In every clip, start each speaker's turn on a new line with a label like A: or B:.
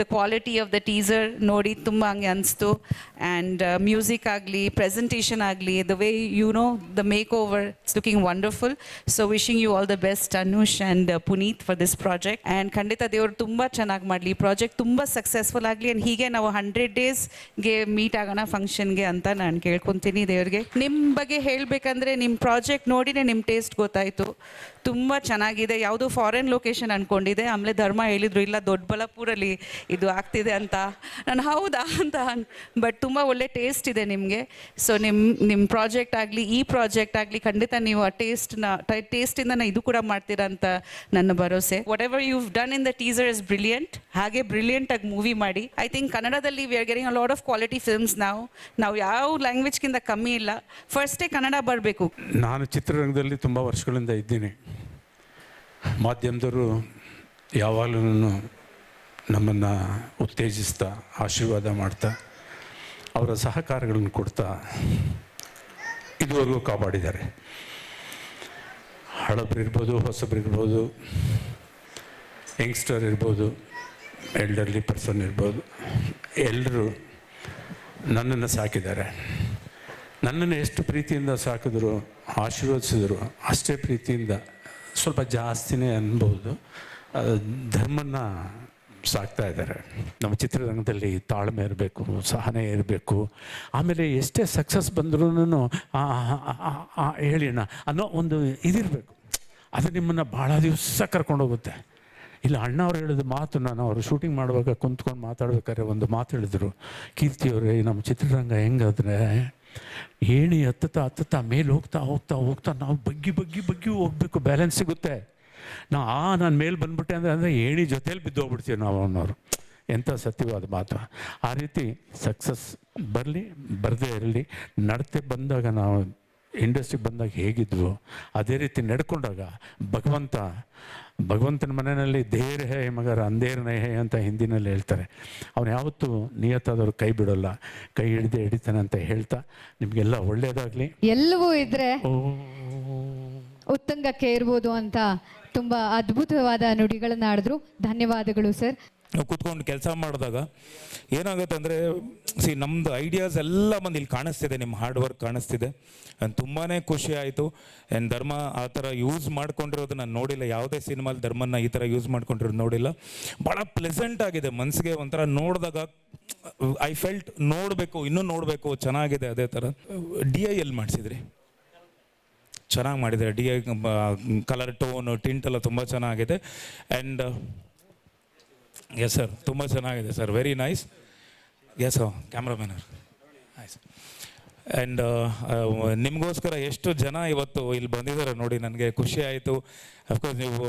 A: The quality of the teaser ನೋಡಿ ತುಂಬ ಹಂಗೆ ಅನಿಸ್ತು. ಆ್ಯಂಡ್ ಮ್ಯೂಸಿಕ್ ಆಗಲಿ ಪ್ರೆಸೆಂಟೇಷನ್ ಆಗಲಿ the way you know the makeover it's looking wonderful so wishing you all the best Anush and Puneeth for this project and ಖಂಡಿತ ದೇವರು ತುಂಬ ಚೆನ್ನಾಗಿ ಮಾಡಲಿ. ಪ್ರಾಜೆಕ್ಟ್ ತುಂಬ ಸಕ್ಸಸ್ಫುಲ್ ಆಗಲಿ. ಆ್ಯಂಡ್ ಹೀಗೆ ನಾವು ಹಂಡ್ರೆಡ್ ಡೇಸ್ಗೆ ಮೀಟ್ ಆಗೋಣ ಫಂಕ್ಷನ್ಗೆ ಅಂತ ನಾನು ಕೇಳ್ಕೊತೀನಿ ದೇವ್ರಿಗೆ. ನಿಮ್ಮ ಬಗ್ಗೆ ಹೇಳಬೇಕಂದ್ರೆ ನಿಮ್ಮ ಪ್ರಾಜೆಕ್ಟ್ ನೋಡಿನೇ ನಿಮ್ಮ ಟೇಸ್ಟ್ ಗೊತ್ತಾಯಿತು. ತುಂಬ ಚೆನ್ನಾಗಿದೆ. ಯಾವುದು ಫಾರಿನ್ ಲೊಕೇಶನ್ ಅಂದ್ಕೊಂಡಿದೆ ಆಮೇಲೆ ಧರ್ಮ ಹೇಳಿದ್ರು, ಇಲ್ಲ ದೊಡ್ಡಬಳ್ಳಾಪುರಲ್ಲಿ ಇದು ಆಗ್ತಿದೆ ಅಂತ. ನಾನು ಹೌದಾ ಅಂತ ಬಟ್ ತುಂಬ ಒಳ್ಳೆ ಟೇಸ್ಟ್ ಇದೆ ನಿಮಗೆ. ಸೊ ನಿಮ್ಮ ನಿಮ್ಮ ಪ್ರಾಜೆಕ್ಟ್ ಆಗಲಿ, ಈ ಪ್ರಾಜೆಕ್ಟ್ ಆಗಲಿ ಖಂಡಿತ ನೀವು ಆ ಟೇಸ್ಟ್ನ ಟೇಸ್ಟಿಂದ ಇದು ಕೂಡ ಮಾಡ್ತೀರಾ ಅಂತ ನನ್ನ ಭರವಸೆ. Whatever you done in the teaser is brilliant ಹಾಗೆ ಬ್ರಿಲಿಯಂಟ್ ಆಗಿ ಮೂವಿ ಮಾಡಿ. ಐ ಥಿಂಕ್ ಕನ್ನಡದಲ್ಲಿ we are getting a lot of quality films ನಾವು ನಾವು ಯಾವ ಲ್ಯಾಂಗ್ವೇಜ್ಗಿಂತ ಕಮ್ಮಿ ಇಲ್ಲ. ಫಸ್ಟೇ ಕನ್ನಡ ಬರಬೇಕು.
B: ನಾನು ಚಿತ್ರರಂಗದಲ್ಲಿ ತುಂಬ ವರ್ಷಗಳಿಂದ ಇದ್ದೀನಿ. ಮಾಧ್ಯಮದವರು ಯಾವಾಗಲೂ ನಮ್ಮನ್ನು ಉತ್ತೇಜಿಸ್ತಾ, ಆಶೀರ್ವಾದ ಮಾಡ್ತಾ, ಅವರ ಸಹಕಾರಗಳನ್ನು ಕೊಡ್ತಾ ಇದುವರೆಗೂ ಕಾಪಾಡಿದ್ದಾರೆ. ಹಳಬರಿರ್ಬೋದು ಹೊಸಬರಿರ್ಬೋದು ಯಂಗ್ಸ್ಟರ್ ಇರ್ಬೋದು, ಎಲ್ಡರ್ಲಿ ಪರ್ಸನ್ ಇರ್ಬೋದು ಎಲ್ಲರೂ ನನ್ನನ್ನು ಸಾಕಿದ್ದಾರೆ. ನನ್ನನ್ನು ಎಷ್ಟು ಪ್ರೀತಿಯಿಂದ ಸಾಕಿದ್ರು, ಆಶೀರ್ವದಿಸಿದ್ರು, ಅಷ್ಟೇ ಪ್ರೀತಿಯಿಂದ ಸ್ವಲ್ಪ ಜಾಸ್ತಿನೇ ಅನ್ಬೋದು. ಧರ್ಮನ ಸಾಕ್ತಾ ಇದ್ದಾರೆ. ನಮ್ಮ ಚಿತ್ರರಂಗದಲ್ಲಿ ತಾಳ್ಮೆ ಇರಬೇಕು, ಸಹನೆ ಇರಬೇಕು. ಆಮೇಲೆ ಎಷ್ಟೇ ಸಕ್ಸಸ್ ಬಂದ್ರೂ ಹೇಳಿಣ ಅನ್ನೋ ಒಂದು ಇದಿರಬೇಕು. ಅದು ನಿಮ್ಮನ್ನು ಭಾಳ ದಿವಸ ಕರ್ಕೊಂಡೋಗುತ್ತೆ ಇಲ್ಲ, ಅಣ್ಣ ಅವ್ರು ಹೇಳಿದ ಮಾತು ನಾನು ಅವರು ಶೂಟಿಂಗ್ ಮಾಡುವಾಗ ಕುಂತ್ಕೊಂಡು ಮಾತಾಡ್ಬೇಕಾದ್ರೆ ಒಂದು ಮಾತು ಹೇಳಿದ್ರು. ಕೀರ್ತಿಯವರೇ ನಮ್ಮ ಚಿತ್ರರಂಗ ಹೆಂಗಾದ್ರೆ ಏಣಿ ಹತ್ತುತ್ತಾ ಹತ್ತುತ್ತಾ ಮೇಲೆ ಹೋಗ್ತಾ ಹೋಗ್ತಾ ಹೋಗ್ತಾ ನಾವು ಬಗ್ಗಿ ಬಗ್ಗಿ ಬಗ್ಗಿ ಹೋಗ್ಬೇಕು ಬ್ಯಾಲೆನ್ಸ್ ಸಿಗುತ್ತೆ. ನಾ ಆ ನಾನು ಮೇಲೆ ಬಂದ್ಬಿಟ್ಟೆ ಅಂದರೆ ಅಂದರೆ ಏಣಿ ಜೊತೇಲಿ ಬಿದ್ದು ಹೋಗ್ಬಿಡ್ತೀವಿ ನಾವು ಅನ್ನೋರು. ಎಂಥ ಸತ್ಯವಾದ ಮಾತು. ಆ ರೀತಿ ಸಕ್ಸಸ್ ಬರಲಿ, ಬರದೇ ಇರಲಿ. ನಡತೆ ಬಂದಾಗ ನಾವು ಇಂಡಸ್ಟ್ರಿಗೆ ಬಂದಾಗ ಹೇಗಿದ್ವು? ಅದೇ ರೀತಿ ನಡ್ಕೊಂಡಾಗ ಭಗವಂತ ಭಗವಂತನ ಮನೆಯಲ್ಲಿ ದೇರ್ ಹೇ ಮಗರ ಅಂದೇರ್ ನೈ ಹೇ ಅಂತ ಹಿಂದಿನಲ್ಲಿ ಹೇಳ್ತಾರೆ. ಅವನು ಯಾವತ್ತೂ ನಿಯತ್ತಾದವ್ರು ಕೈ ಬಿಡೋಲ್ಲ ಕೈ ಹಿಡಿದೇ ಹಿಡಿತಾನೆ ಅಂತ ಹೇಳ್ತಾ ನಿಮಗೆಲ್ಲ ಒಳ್ಳೆಯದಾಗಲಿ
C: ಎಲ್ಲವೂ ಇದ್ರೆ ಉತ್ತಂಗಕ್ಕೆ ಇರ್ಬೋದು ಅಂತ ತುಂಬಾ ಅದ್ಭುತವಾದ ನುಡಿಗಳನ್ನ ಆಡಿದ್ರು ಧನ್ಯವಾದಗಳು ಸರ್.
D: ನಾವು ಕೂತ್ಕೊಂಡು ಕೆಲಸ ಮಾಡಿದಾಗ ಏನಾಗುತ್ತೆ ಅಂದರೆ ಸಿ ನಮ್ಮದು ಐಡಿಯಾಸ್ ಎಲ್ಲ ಬಂದು ಇಲ್ಲಿ ಕಾಣಿಸ್ತಿದೆ ನಿಮ್ಮ ಹಾರ್ಡ್ ವರ್ಕ್ ಕಾಣಿಸ್ತಿದೆ. ಆ್ಯಂಡ್ ತುಂಬಾ ಖುಷಿ ಆಯಿತು. ಆ್ಯಂಡ್ ಧರ್ಮ ಆ ಥರ ಯೂಸ್ ಮಾಡ್ಕೊಂಡಿರೋದು ನಾನು ನೋಡಿಲ್ಲ. ಯಾವುದೇ ಸಿನಿಮಾಲಿ ಧರ್ಮನ ಈ ಥರ ಯೂಸ್ ಮಾಡ್ಕೊಂಡಿರೋದು ನೋಡಿಲ್ಲ. ಭಾಳ ಪ್ಲೆಸೆಂಟ್ ಆಗಿದೆ. ಮನಸ್ಸಿಗೆ ಒಂಥರ ನೋಡಿದಾಗ ಐ ಫೆಲ್ಟ್ ನೋಡಬೇಕು, ಇನ್ನೂ ನೋಡಬೇಕು, ಚೆನ್ನಾಗಿದೆ ಅದೇ ಥರ. ಡಿ ಐ ಎಲ್ ಮಾಡಿಸಿದ್ರಿ. ಚೆನ್ನಾಗಿ ಮಾಡಿದ್ದಾರೆ D I colour tone tint ಎಲ್ಲ ತುಂಬ ಚೆನ್ನಾಗಿದೆ. ಆ್ಯಂಡ್ ಎಸ್ ಸರ್ ತುಂಬ ಚೆನ್ನಾಗಿದೆ ಸರ್ ವೆರಿ ನೈಸ್ ಎಸ್ ಕ್ಯಾಮ್ರಾಮ್ಯಾನರ್ ಆಯ್ತು ಆ್ಯಂಡ್ ನಿಮಗೋಸ್ಕರ ಎಷ್ಟು ಜನ ಇವತ್ತು ಇಲ್ಲಿ ಬಂದಿದ್ದಾರೆ ನೋಡಿ, ನನಗೆ ಖುಷಿ ಆಯಿತು. ಅಫ್ಕೋರ್ಸ್ ನೀವು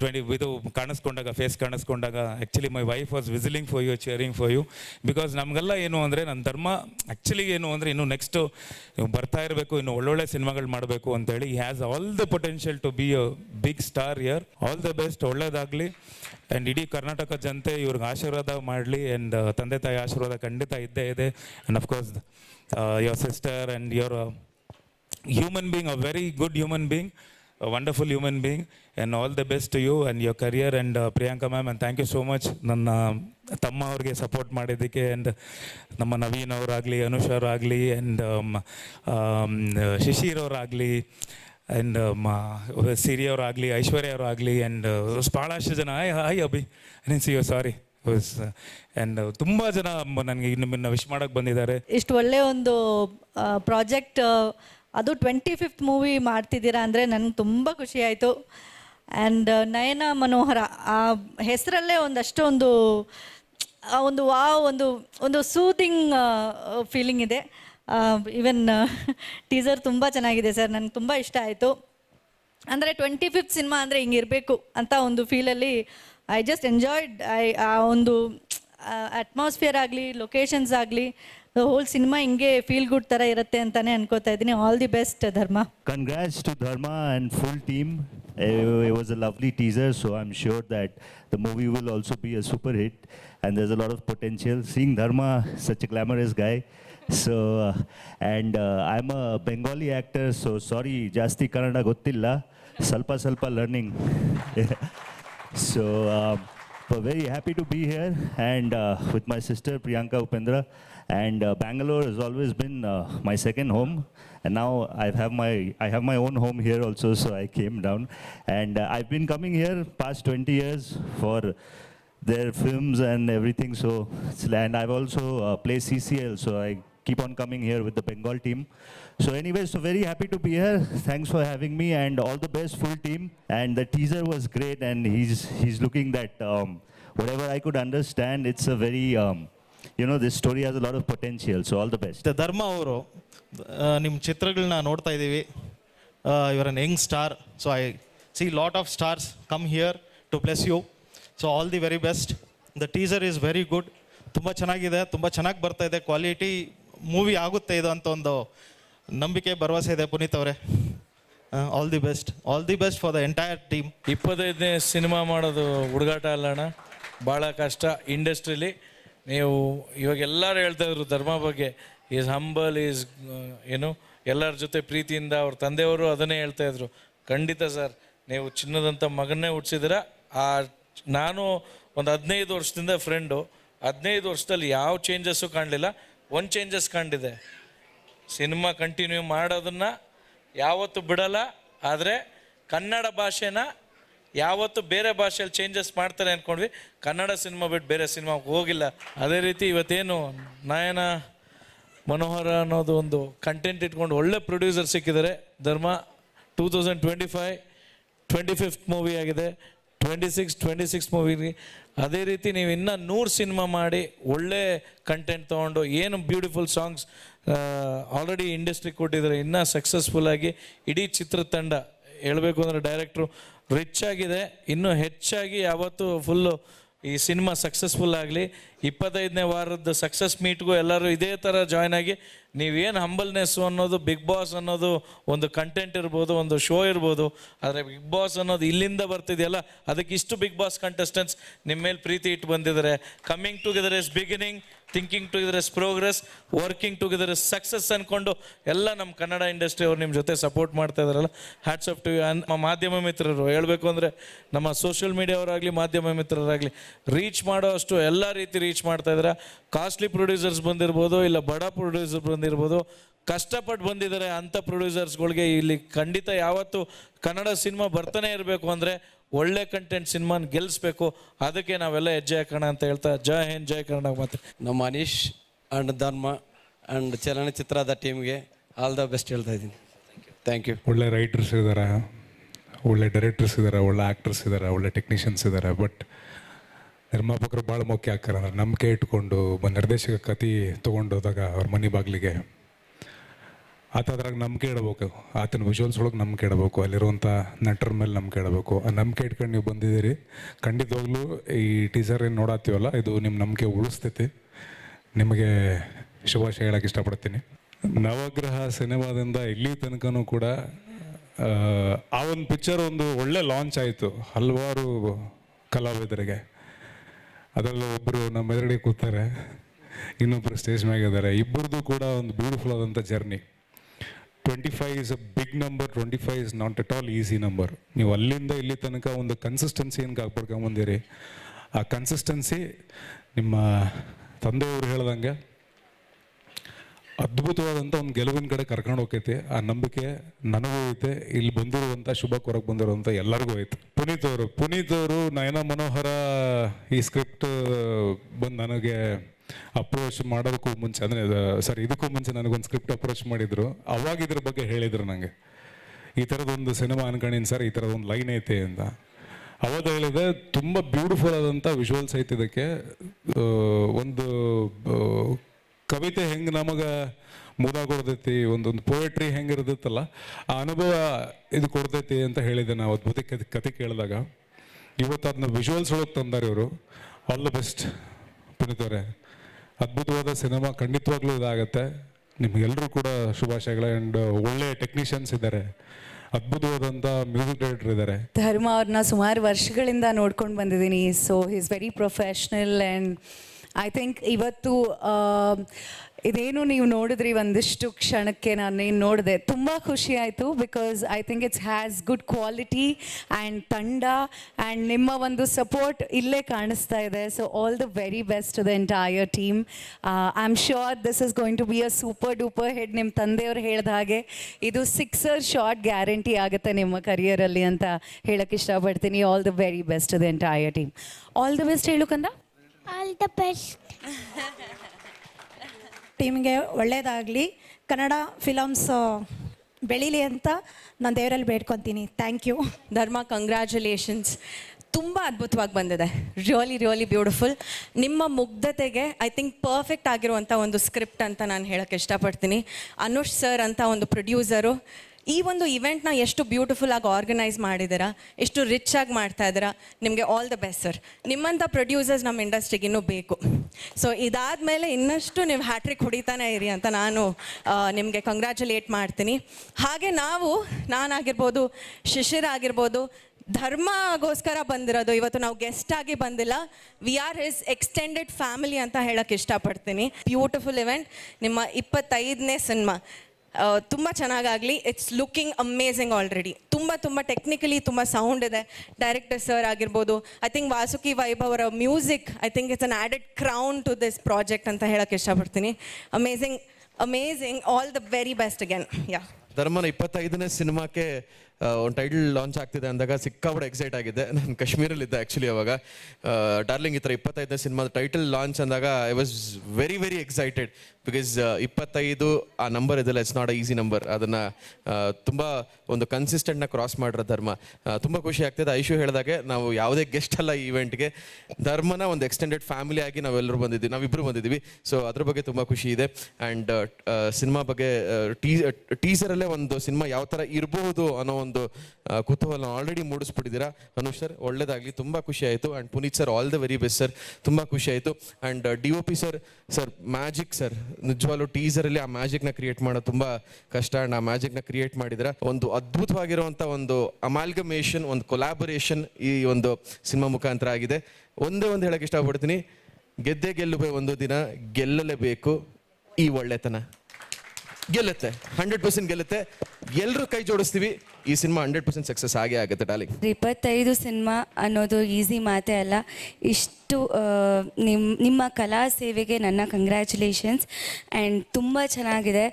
D: ಟ್ವೆಂಟಿ ಇದು ಕಾಣಿಸ್ಕೊಂಡಾಗ face ಕಾಣಿಸ್ಕೊಂಡಾಗ actually my wife was whistling for you cheering for you because ನಮಗೆಲ್ಲ ಏನು ಅಂದರೆ ನನ್ನ ಧರ್ಮ ಆ್ಯಕ್ಚುಲಿ ಏನು ಅಂದರೆ ಇನ್ನು ನೆಕ್ಸ್ಟು ಬರ್ತಾ ಇರಬೇಕು ಇನ್ನು ಒಳ್ಳೊಳ್ಳೆ ಸಿನಿಮಾಗಳು ಮಾಡಬೇಕು ಅಂತೇಳಿ ಈ has all the potential to be a big star here all the best ಒಳ್ಳೇದಾಗಲಿ. ಆ್ಯಂಡ್ ಇಡೀ ಕರ್ನಾಟಕ ಜನತೆ ಇವ್ರಿಗೆ ಆಶೀರ್ವಾದ ಮಾಡಲಿ ಆ್ಯಂಡ್ ತಂದೆ ತಾಯಿ ಆಶೀರ್ವಾದ ಖಂಡಿತ ಇದ್ದೇ ಇದೆ. And of course your sister and your human being a very good human being, a wonderful human being, and all the best to you and your career. And uh, Priyanka ma'am, and thank you so much. ನನ್ನ ತಮ್ಮ ಅವ್ರಿಗೆ support ಮಾಡಿದ್ದಕ್ಕೆ and ನಮ್ಮ ನವೀನ್ ಅವರಾಗಲಿ ಅನುಷ್ ಅವರಾಗಲಿ and Shishir ಅವರಾಗಲಿ and Siri ಅವರಾಗಲಿ ಐಶ್ವರ್ಯ ಅವರಾಗಲಿ ಆ್ಯಂಡ್ ಭಾಳಷ್ಟು ಜನ hi hi Abhi see you sorry and ತುಂಬ ಜನ ನನಗೆ ನಿಮ್ಮನ್ನು ವಿಶ್ ಮಾಡೋಕ್ಕೆ ಬಂದಿದ್ದಾರೆ
E: ಇಷ್ಟು ಒಳ್ಳೆಯ ಒಂದು ಪ್ರಾಜೆಕ್ಟ್ ಅದು ಟ್ವೆಂಟಿ ಫಿಫ್ತ್ ಮೂವಿ ಮಾಡ್ತಿದ್ದೀರಾ ಅಂದರೆ ನನಗೆ ತುಂಬ ಖುಷಿಯಾಯಿತು ಆ್ಯಂಡ್ ನಯನ ಮನೋಹರ, ಆ ಹೆಸರಲ್ಲೇ ಒಂದಷ್ಟು ಒಂದು ಆ ಒಂದು ಒಂದು ಒಂದು ಸೂತಿಂಗ್ ಫೀಲಿಂಗ್ ಇದೆ. ಈವನ್ ಟೀಸರ್ ತುಂಬ ಚೆನ್ನಾಗಿದೆ ಸರ್ ನನಗೆ ತುಂಬ ಇಷ್ಟ ಆಯಿತು. ಅಂದರೆ ಟ್ವೆಂಟಿ ಫಿಫ್ತ್ ಸಿನಿಮಾ ಅಂದರೆ ಹಿಂಗಿರಬೇಕು ಅಂತ ಒಂದು ಫೀಲಲ್ಲಿ ಐ ಜಸ್ಟ್ ಎಂಜಾಯ್ಡ್ ಐ ಆ ಒಂದು ಅಟ್ಮಾಸ್ಫಿಯರ್ ಆಗಲಿ ಲೊಕೇಶನ್ಸ್ ಆಗಲಿ ಹೋಲ್ ಸಿನಿಮಾ ಹಿಂಗೆ ಫೀಲ್ ಗುಡ್ ಥರ ಇರುತ್ತೆ ಅಂತಲೇ ಅನ್ಕೋತಾ ಇದ್ದೀನಿ all the best Dharma
F: Congrats to Dharma and full team. Uh, It was a lovely teaser, so I'm sure that the movie will also be a super hit. And there's a lot of potential. Seeing Dharma, such a glamorous guy. So, uh, and uh, I'm a Bengali actor, so sorry, Kannada ಗೊತ್ತಿಲ್ಲ ಸ್ವಲ್ಪ ಸ್ವಲ್ಪ learning so So very happy to be here and uh, with my sister Priyanka Upendra. And uh, Bangalore has always been uh, my second home. And now I have my I have my own home here also, so I came down. And uh, I've been coming here past 20 years for their films and everything. So and I've also uh, played CCL, so I keep on coming here with the Bengal team. So anyway, so very happy to be here. Thanks for having me and all the best full team. And the teaser was great and he's he's looking that um, whatever I could understand, it's a very um, you know this story has a lot of potential. So the the best.
G: Dharma ಅವರು ನಿಮ್ಮ ಚಿತ್ರಗಳನ್ನ ನೋಡ್ತಾ ಇದ್ದೀವಿ ಇವರ young star so I see lot of stars come here to bless you so all the very best the teaser is very good ತುಂಬ ಚೆನ್ನಾಗಿದೆ ತುಂಬ ಚೆನ್ನಾಗಿ ಬರ್ತಾ ಇದೆ ಕ್ವಾಲಿಟಿ ಮೂವಿ ಆಗುತ್ತೆ ಇದು ಅಂತ ಒಂದು ನಂಬಿಕೆ ಭರವಸೆ ಇದೆ ಪುನೀತ್ ಅವರೇ all the best all the best for the entire team
H: ಇಪ್ಪತ್ತೈದನೇ ಸಿನಿಮಾ ಮಾಡೋದು ಹುಡುಗಾಟ ಅಲ್ಲಣ್ಣ ಭಾಳ ಕಷ್ಟ. ಇಂಡಸ್ಟ್ರೀಲಿ ನೀವು ಇವಾಗ ಎಲ್ಲರೂ ಹೇಳ್ತಾ ಇದ್ರು ಧರ್ಮ ಬಗ್ಗೆ. ಈಸ್ ಹಂಬಲ್ ಈಸ್ ಏನು ಎಲ್ಲರ ಜೊತೆ ಪ್ರೀತಿಯಿಂದ ಅವ್ರ ತಂದೆಯವರು ಅದನ್ನೇ ಹೇಳ್ತಾ ಇದ್ರು. ಖಂಡಿತ ಸರ್, ನೀವು ಚಿನ್ನದಂಥ ಮಗನ್ನೇ ಹುಟ್ಟಿಸಿದ್ರ ಆ ನಾನು ಒಂದು ಹದಿನೈದು ವರ್ಷದಿಂದ ಫ್ರೆಂಡು ಹದಿನೈದು ವರ್ಷದಲ್ಲಿ ಯಾವ ಚೇಂಜಸ್ಸು ಕಾಣಲಿಲ್ಲ. ಒಂದು ಚೇಂಜಸ್ ಕಂಡಿದೆ ಸಿನಿಮಾ ಕಂಟಿನ್ಯೂ ಮಾಡೋದನ್ನು ಯಾವತ್ತು ಬಿಡಲ್ಲ. ಆದರೆ ಕನ್ನಡ ಭಾಷೆನ ಯಾವತ್ತು ಬೇರೆ ಭಾಷೆಯಲ್ಲಿ ಚೇಂಜಸ್ ಮಾಡ್ತಾರೆ ಅಂದ್ಕೊಂಡ್ವಿ ಕನ್ನಡ ಸಿನಿಮಾ ಬಿಟ್ಟು ಬೇರೆ ಸಿನಿಮಾಗೆ ಹೋಗಿಲ್ಲ. ಅದೇ ರೀತಿ ಇವತ್ತೇನು ನಯನ ಮನೋಹರ ಅನ್ನೋದು ಒಂದು ಕಂಟೆಂಟ್ ಇಟ್ಕೊಂಡು ಒಳ್ಳೆ ಪ್ರೊಡ್ಯೂಸರ್ ಸಿಕ್ಕಿದ್ದಾರೆ. Dharma two thousand twenty five twenty fifth movie ಆಗಿದೆ. ಟ್ವೆಂಟಿ ಸಿಕ್ಸ್ ಟ್ವೆಂಟಿ ಸಿಕ್ಸ್ ಮೂವಿಗೆ ಅದೇ ರೀತಿ ನೀವು ಇನ್ನೂ ನೂರು ಸಿನಿಮಾ ಮಾಡಿ ಒಳ್ಳೆ ಕಂಟೆಂಟ್ ತೊಗೊಂಡು ಏನು ಬ್ಯೂಟಿಫುಲ್ ಸಾಂಗ್ಸ್ ಆಲ್ರೆಡಿ ಇಂಡಸ್ಟ್ರಿ ಕೊಟ್ಟಿದ್ದಾರೆ. ಇನ್ನೂ ಸಕ್ಸಸ್ಫುಲ್ಲಾಗಿ ಇಡೀ ಚಿತ್ರತಂಡ ಹೇಳಬೇಕು ಅಂದರೆ ಡೈರೆಕ್ಟ್ರು ರಿಚ್ ಆಗಿದೆ, ಇನ್ನೂ ಹೆಚ್ಚಾಗಿ ಯಾವತ್ತು ಫುಲ್ಲು ಈ ಸಿನಿಮಾ ಸಕ್ಸಸ್ಫುಲ್ ಆಗಲಿ. ಇಪ್ಪತ್ತೈದನೇ ವಾರದ ಸಕ್ಸಸ್ ಮೀಟ್ಗೂ ಎಲ್ಲರೂ ಇದೇ ಥರ ಜಾಯ್ನ್ ಆಗಿ, ನೀವೇನು ಹಂಬಲ್ನೆಸ್ಸು ಅನ್ನೋದು ಬಿಗ್ ಬಾಸ್ ಅನ್ನೋದು ಒಂದು ಕಂಟೆಂಟ್ ಇರ್ಬೋದು, ಒಂದು ಶೋ ಇರ್ಬೋದು, ಆದರೆ ಬಿಗ್ ಬಾಸ್ ಅನ್ನೋದು ಇಲ್ಲಿಂದ ಬರ್ತಿದೆಯಲ್ಲ ಅದಕ್ಕೆ ಇಷ್ಟು ಬಿಗ್ ಬಾಸ್ ಕಂಟೆಸ್ಟೆಂಟ್ಸ್ ನಿಮ್ಮ ಮೇಲೆ ಪ್ರೀತಿ ಇಟ್ಟು ಬಂದಿದ್ದಾರೆ. Coming together is beginning thinking together is progress working together is success ಅಂದ್ಕೊಂಡು ಎಲ್ಲ ನಮ್ಮ ಕನ್ನಡ ಇಂಡಸ್ಟ್ರಿ ಅವ್ರು ನಿಮ್ಮ ಜೊತೆ ಸಪೋರ್ಟ್ ಮಾಡ್ತಾ ಇದಾರಲ್ಲ. ಹ್ಯಾಟ್ಸ್ ಆಫ್ ಟು ನಮ್ಮ ಮಾಧ್ಯಮ ಮಿತ್ರರು, ಹೇಳಬೇಕು ಅಂದರೆ ನಮ್ಮ ಸೋಷಿಯಲ್ ಮೀಡಿಯಾವರಾಗಲಿ ಮಾಧ್ಯಮ ಮಿತ್ರರಾಗಲಿ ರೀಚ್ ಮಾಡೋ ಅಷ್ಟು ಎಲ್ಲ ರೀತಿ ರೀಚ್ ಮಾಡ್ತಾ ಇದ್ದಾರೆ ಕಾಸ್ಟ್ಲಿ ಪ್ರೊಡ್ಯೂಸರ್ಸ್ ಬಂದಿರ್ಬೋದು, ಇಲ್ಲ ಬಡ ಪ್ರೊಡ್ಯೂಸರ್ ಬಂದಿರ್ಬೋದು ಕಷ್ಟಪಟ್ಟು ಬಂದಿದ್ದಾರೆ ಅಂಥ ಪ್ರೊಡ್ಯೂಸರ್ಸ್ಗಳಿಗೆ ಇಲ್ಲಿ ಖಂಡಿತ ಯಾವತ್ತು ಕನ್ನಡ ಸಿನಿಮಾ ಬರ್ತಾನೆ ಇರಬೇಕು ಅಂದರೆ ಒಳ್ಳೆ ಕಂಟೆಂಟ್ ಸಿನಿಮಾನ ಗೆಲ್ಲಿಸ್ಬೇಕು ಅದಕ್ಕೆ ನಾವೆಲ್ಲ ಹೆಜ್ಜೆ ಹಾಕೋಣ ಅಂತ ಹೇಳ್ತಾ ಜಯ ಹಿಂದ್ ಜಯ ಕರ್ನಾಟಕ ಮತ್ತೆ
I: ನಮ್ಮ ಅನೀಶ್ ಆ್ಯಂಡ್ ಧರ್ಮ ಆ್ಯಂಡ್ ಚಲನಚಿತ್ರದ ಟೀಮ್ಗೆ ಆಲ್ ದ ಬೆಸ್ಟ್ ಹೇಳ್ತಾ ಇದ್ದೀನಿ. ಥ್ಯಾಂಕ್ ಯು
J: ಒಳ್ಳೆ ರೈಟರ್ಸ್ ಇದ್ದಾರೆ ಒಳ್ಳೆ ಡೈರೆಕ್ಟರ್ಸ್ ಇದ್ದಾರೆ ಒಳ್ಳೆ ಆ್ಯಕ್ಟರ್ಸ್ ಇದ್ದಾರೆ ಒಳ್ಳೆ ಟೆಕ್ನಿಷಿಯನ್ಸ್ ಇದ್ದಾರೆ ಬಟ್ ನಿರ್ಮಾಪಕರು ಭಾಳ ಮುಖ್ಯ ಆಗ್ತಾರೆ ಅಂದ್ರೆ ನಂಬಿಕೆ ಇಟ್ಕೊಂಡು ಒಬ್ಬ ನಿರ್ದೇಶಕ ಕತೆ ತೊಗೊಂಡೋದಾಗ ಅವ್ರ ಮನೆ ಬಾಗಿಲಿಗೆ ಆತ ಅದ್ರಾಗ ನಂಬಿಕೆ ಇಡಬೇಕು. ಆತನ ವಿಜುವಲ್ಸ್ ಒಳಗೆ ನಂಬಿಕೆ ಇಡಬೇಕು. ಅಲ್ಲಿರುವಂಥ ನಟರ ಮೇಲೆ ನಂಬಿಕೆ ಇಡಬೇಕು. ಆ ನಂಬಿಕೆ ಇಟ್ಕೊಂಡು ನೀವು ಬಂದಿದ್ದೀರಿ. ಖಂಡಿತವಾಗ್ಲೂ ಈ ಟೀಸರ್ ಏನು ನೋಡಾತೀವಲ್ಲ ಇದು ನಿಮ್ಮ ನಂಬಿಕೆ ಉಳಿಸ್ತೈತಿ. ನಿಮಗೆ ಶುಭಾಶಯ ಹೇಳಕ್ಕೆ ಇಷ್ಟಪಡ್ತೀನಿ. ನವಗ್ರಹ ಸಿನಿಮಾದಿಂದ ಇಲ್ಲಿ ತನಕನೂ ಕೂಡ ಆ, ಒಂದು ಪಿಕ್ಚರ್ ಒಂದು ಒಳ್ಳೆ ಲಾಂಚ್ ಆಯಿತು. ಹಲವಾರು ಕಲಾವಿದರಿಗೆ. ಅದರಲ್ಲೂ ಒಬ್ಬರು ನಮ್ಮ ಎದುರುಗಡೆ ಕೂತಾರೆ. ಇನ್ನೊಬ್ಬರು ಸ್ಟೇಜ್ ಮ್ಯಾಗಿದ್ದಾರೆ ಇಬ್ಬರದು ಕೂಡ ಒಂದು ಬ್ಯೂಟಿಫುಲ್ ಆದಂಥ journey twenty five is a big number twenty five is not at all easy number ನೀವು ಅಲ್ಲಿಂದ ಇಲ್ಲಿ ತನಕ ಒಂದು ಕನ್ಸಿಸ್ಟೆನ್ಸಿ ಏನು ಹಾಕ್ಬಿಡ್ಕೊಂಬಂದಿರಿ ಆ ಕನ್ಸಿಸ್ಟೆನ್ಸಿ ನಿಮ್ಮ ತಂದೆಯವರು ಹೇಳ್ದಂಗೆ ಅದ್ಭುತವಾದಂಥ ಒಂದು ಗೆಲುವಿನ ಕಡೆ ಕರ್ಕೊಂಡು ಹೋಗೈತಿ. ಆ ನಂಬಿಕೆ ನನಗೂ ಐತೆ, ಇಲ್ಲಿ ಬಂದಿರುವಂಥ ಶುಭ ಕೊರಕ್ಕೆ ಬಂದಿರುವಂಥ ಎಲ್ಲರಿಗೂ ಐತೆ. ಪುನೀತ್ ಅವರು ಪುನೀತ್ ಅವರು ನಯನ ಮನೋಹರ ಈ ಸ್ಕ್ರಿಪ್ಟ್ ಬಂದು ನನಗೆ ಅಪ್ರೋಚ್ ಮಾಡೋದಕ್ಕೂ ಮುಂಚೆ, ಅಂದರೆ ಸರ್ ಇದಕ್ಕೂ ಮುಂಚೆ ನನಗೊಂದು ಸ್ಕ್ರಿಪ್ಟ್ ಅಪ್ರೋಚ್ ಮಾಡಿದ್ರು. ಅವಾಗ ಇದ್ರ ಬಗ್ಗೆ ಹೇಳಿದ್ರು ನನಗೆ ಈ ಥರದೊಂದು ಸಿನಿಮಾ ಅನ್ಕೊಂಡಿನಿ ಸರ್ ಈ ಥರದೊಂದು ಲೈನ್ ಐತೆ ಅಂತ. ಅವತ್ತು ಹೇಳಿದೆ, ತುಂಬ ಬ್ಯೂಟಿಫುಲ್ ಆದಂಥ ವಿಜುವಲ್ಸ್ ಐತೆ ಇದಕ್ಕೆ. ಒಂದು ಕವಿತೆ ಹೆಂಗೆ ನಮಗೆ ಮುದ ಕೊಡ್ತೈತಿ ಒಂದೊಂದು ಪೋಯೆಟ್ರಿ ಹೆಂಗೆ ಇರ್ತೈತಲ್ಲ ಆ ಅನುಭವ ಇದು ಕೊಡ್ತೈತಿ ಅಂತ ಹೇಳಿದೆ ನಾವು ಅದ್ಭುತ ಕತೆ ಕತೆ ಕೇಳಿದಾಗ. ಇವತ್ತು ಅದನ್ನ ವಿಜುವಲ್ಸ್ ಒಳಗೆ ತಂದಾರೆ ಇವರು. ಆಲ್ ದ ಬೆಸ್ಟ್ ಪುನೀತ್ ಅದ್ಭುತವಾದ ಸಿನಿಮಾ ಖಂಡಿತವಾಗ್ಲೂ ಇದಾಗತ್ತೆ. ನಿಮ್ಗೆಲ್ಲರೂ ಕೂಡ ಶುಭಾಶಯಗಳು ಆ್ಯಂಡ್ ಒಳ್ಳೆ ಟೆಕ್ನಿಷಿಯನ್ಸ್ ಇದ್ದಾರೆ. ಅದ್ಭುತವಾದಂಥ ಮ್ಯೂಸಿಕ್ ಡೈರೆಕ್ಟರ್ ಇದ್ದಾರೆ.
A: ಧರ್ಮ ಅವ್ರನ್ನ ಸುಮಾರು ವರ್ಷಗಳಿಂದ ನೋಡ್ಕೊಂಡು ಬಂದಿದ್ದೀನಿ. So is very professional and
K: I think ಇವತ್ತು ಇದೇನು ನೀವು ನೋಡಿದ್ರಿ? ಒಂದಿಷ್ಟು ಕ್ಷಣಕ್ಕೆ ನಾನು ಏನು ನೋಡಿದೆ. ತುಂಬ ಖುಷಿ ಆಯಿತು because I think it's has good quality and ತಂಡ ಆ್ಯಂಡ್ ನಿಮ್ಮ ಒಂದು ಸಪೋರ್ಟ್ ಇಲ್ಲೇ ಕಾಣಿಸ್ತಾ ಇದೆ. So all the very best the entire team I am sure this is going to be a super duper hit ನಿಮ್ಮ ತಂದೆಯವರು ಹೇಳಿದ ಹಾಗೆ ಇದು ಸಿಕ್ಸರ್ ಶಾರ್ಟ್ ಗ್ಯಾರಂಟಿ ಆಗುತ್ತೆ ನಿಮ್ಮ ಕರಿಯರಲ್ಲಿ ಅಂತ ಹೇಳಕ್ಕೆ ಇಷ್ಟಪಡ್ತೀನಿ. All the very best the entire team all the best ಹೇಳು ಕಂದ.
L: ಆಲ್ ದ ಬೆಸ್ಟ್
M: ಟೀಮ್ಗೆ ಒಳ್ಳೆಯದಾಗಲಿ ಕನ್ನಡ ಫಿಲಮ್ಸ್ ಬೆಳೀಲಿ ಅಂತ ನಾನು ದೇವರಲ್ಲಿ ಬೇಡ್ಕೊತೀನಿ. Thank you.
N: ಧರ್ಮ ಕಂಗ್ರ್ಯಾಚುಲೇಷನ್ಸ್ ತುಂಬ ಅದ್ಭುತವಾಗಿ ಬಂದಿದೆ. ರಿಯಲಿ ರಿಯಲಿ ಬ್ಯೂಟಿಫುಲ್ ನಿಮ್ಮ ಮುಗ್ಧತೆಗೆ ಐ ಥಿಂಕ್ ಪರ್ಫೆಕ್ಟ್ ಆಗಿರುವಂಥ ಒಂದು ಸ್ಕ್ರಿಪ್ಟ್ ಅಂತ ನಾನು ಹೇಳೋಕ್ಕೆ ಇಷ್ಟಪಡ್ತೀನಿ. ಅನುಷ್ ಸರ್ ಅಂತ ಒಂದು ಪ್ರೊಡ್ಯೂಸರು ಈ ಒಂದು ಇವೆಂಟ್ನ ಎಷ್ಟು ಬ್ಯೂಟಿಫುಲ್ ಆಗಿ ಆರ್ಗನೈಸ್ ಮಾಡಿದ್ದೀರಾ, ಎಷ್ಟು ರಿಚ್ ಆಗಿ ಮಾಡ್ತಾ ಇದ್ದೀರಾ, ನಿಮಗೆ ಆಲ್ ದ ಬೆಸ್ಟ್ ಸರ್ ನಿಮ್ಮಂಥ ಪ್ರೊಡ್ಯೂಸರ್ಸ್ ನಮ್ಮ ಇಂಡಸ್ಟ್ರಿಗೆ ಇನ್ನೂ ಬೇಕು. ಸೊ ಇದಾದಮೇಲೆ ಇನ್ನಷ್ಟು ನೀವು ಹ್ಯಾಟ್ರಿಕ್ ಹೊಡಿತಾನೆ ಇರಿ ಅಂತ ನಾನು ನಿಮಗೆ ಕಂಗ್ರ್ಯಾಚುಲೇಟ್ ಮಾಡ್ತೀನಿ. ಹಾಗೆ ನಾವು, ನಾನಾಗಿರ್ಬೋದು ಶಿಶಿರ್ ಆಗಿರ್ಬೋದು ಧರ್ಮಗೋಸ್ಕರ ಬಂದಿರೋದು, ಇವತ್ತು ನಾವು ಗೆಸ್ಟ್ ಆಗಿ ಬಂದಿಲ್ಲ. We are his extended family ಅಂತ ಹೇಳಕ್ಕೆ ಇಷ್ಟಪಡ್ತೀನಿ. ಬ್ಯೂಟಿಫುಲ್ ಇವೆಂಟ್ ನಿಮ್ಮ ಇಪ್ಪತ್ತೈದನೇ ಸಿನಿಮಾ ತುಂಬ ಚೆನ್ನಾಗಾಗಲಿ. ಇಟ್ಸ್ ಲುಕಿಂಗ್ ಅಮೇಝಿಂಗ್ ಆಲ್ರೆಡಿ ತುಂಬ ತುಂಬ ಟೆಕ್ನಿಕಲಿ ತುಂಬ ಸೌಂಡ್ ಇದೆ. ಡೈರೆಕ್ಟರ್ ಸರ್ ಆಗಿರ್ಬೋದು. ಐ ಥಿಂಕ್ ವಾಸುಕಿ ವೈಭವ್ ಅವರ music I think it's an added crown to this project ಅಂತ ಹೇಳೋಕ್ಕೆ ಇಷ್ಟಪಡ್ತೀನಿ. Amazing amazing all the very best again ಯಾ
G: ಧರ್ಮನ ಇಪ್ಪತ್ತೈದನೇ ಸಿನಿಮಾಕ್ಕೆ ಒಂದು ಟೈಟಲ್ ಲಾಂಚ್ ಆಗ್ತಿದೆ ಅಂದಾಗ ಸಿಕ್ಕಾಪಟ್ಟೆ ಎಕ್ಸೈಟ್ ಆಗಿದ್ದೆ. ನಾನು ಕಾಶ್ಮೀರಲ್ಲಿದ್ದೆ ಆ್ಯಕ್ಚುಲಿ ಅವಾಗ. ಡಾರ್ಲಿಂಗ್ ಈ ಥರ ಇಪ್ಪತ್ತೈದನೇ ಸಿನಿಮಾದ ಟೈಟಲ್ ಲಾಂಚ್ ಅಂದಾಗ I was very very excited because ಇಪ್ಪತ್ತೈದು ಆ ನಂಬರ್ ಇದೆಲ್ಲ it's not a easy number ಅದನ್ನು ತುಂಬ ಒಂದು ಕನ್ಸಿಸ್ಟೆಂಟ್ನ ಕ್ರಾಸ್ ಮಾಡಿರೋ ಧರ್ಮ. ತುಂಬ ಖುಷಿ ಆಗ್ತಿದೆ. ಐಶು ಹೇಳಿದಾಗೆ ನಾವು ಯಾವುದೇ ಗೆಸ್ಟ್ ಅಲ್ಲ ಈ ಇವೆಂಟ್ಗೆ ಧರ್ಮನ ಒಂದು ಎಕ್ಸ್ಟೆಂಡೆಡ್ ಫ್ಯಾಮಿಲಿ ಆಗಿ ನಾವೆಲ್ಲರೂ ಬಂದಿದ್ದೀವಿ ನಾವಿಬ್ಬರು ಬಂದಿದ್ದೀವಿ ಸೊ ಅದ್ರ ಬಗ್ಗೆ ತುಂಬ ಖುಷಿ ಇದೆ. ಆ್ಯಂಡ್ ಸಿನಿಮಾ ಬಗ್ಗೆ ಟೀ ಟೀಸರಲ್ಲೇ ಒಂದು ಸಿನಿಮಾ ಯಾವ ಥರ ಇರಬಹುದು ಅನ್ನೋ ಒಂದು ಆ, ಕುತೂಹಲ ಆಲ್ರೆಡಿ ಮೂಡಿಸ್ಬಿಟ್ಟಿದ್ದೀರಾ? ಅನುಷ್ ಸರ್ ಒಳ್ಳೇದಾಗಲಿ. ತುಂಬ ಖುಷಿ ಆಯಿತು. And Puneeth sir all the very best sir ತುಂಬ ಖುಷಿ ಆಯಿತು. And D O P sir sir magic sir ನಿಜವಾಗ್ಲೂ ಟೀಸರಲ್ಲಿ ಆ ಮ್ಯಾಜಿಕ್ನ ಕ್ರಿಯೇಟ್ ಮಾಡೋದು ತುಂಬ ಕಷ್ಟ. ಆ್ಯಂಡ್ ಆ ಮ್ಯಾಜಿಕ್ನ ಕ್ರಿಯೇಟ್ ಮಾಡಿದ್ರೆ ಒಂದು ಅದ್ಭುತವಾಗಿರುವಂಥ ಒಂದು ಅಮಾಲ್ಗಮೇಷನ್ ಒಂದು ಕೊಲಾಬರೇಷನ್ ಈ ಒಂದು ಸಿನಿಮಾ ಮುಖಾಂತರ ಆಗಿದೆ. ಒಂದೇ ಒಂದು ಹೇಳೋಕ್ಕೆ ಇಷ್ಟಪಡ್ತೀನಿ. ಗೆದ್ದೆ ಗೆಲ್ಲುವೆ ಒಂದು ದಿನ. ಗೆಲ್ಲಲೇಬೇಕು. ಈ ಒಳ್ಳೆತನ. ಗೆಲ್ಲುತ್ತೆ. ಹಂಡ್ರೆಡ್ ಪರ್ಸೆಂಟ್ ಗೆಲ್ಲುತ್ತೆ. ಎಲ್ಲರೂ ಕೈ ಜೋಡಿಸ್ತೀವಿ. ಈ ಸಿನಿಮಾ ಹಂಡ್ರೆಡ್ ಪರ್ಸೆಂಟ್ ಸಕ್ಸಸ್ ಆಗೇ ಆಗುತ್ತೆ ಡಾರ್ಲಿಂಗ್
L: ಇಪ್ಪತ್ತೈದು ಸಿನಿಮಾ ಅನ್ನೋದು ಈಸಿ ಮಾತೇ ಅಲ್ಲ. ಇಷ್ಟು ನಿಮ್ಮ ನಿಮ್ಮ ಕಲಾ ಸೇವೆಗೆ ನನ್ನ ಕಂಗ್ರ್ಯಾಚುಲೇಷನ್ಸ್ ಆ್ಯಂಡ್ ತುಂಬ ಚೆನ್ನಾಗಿದೆ.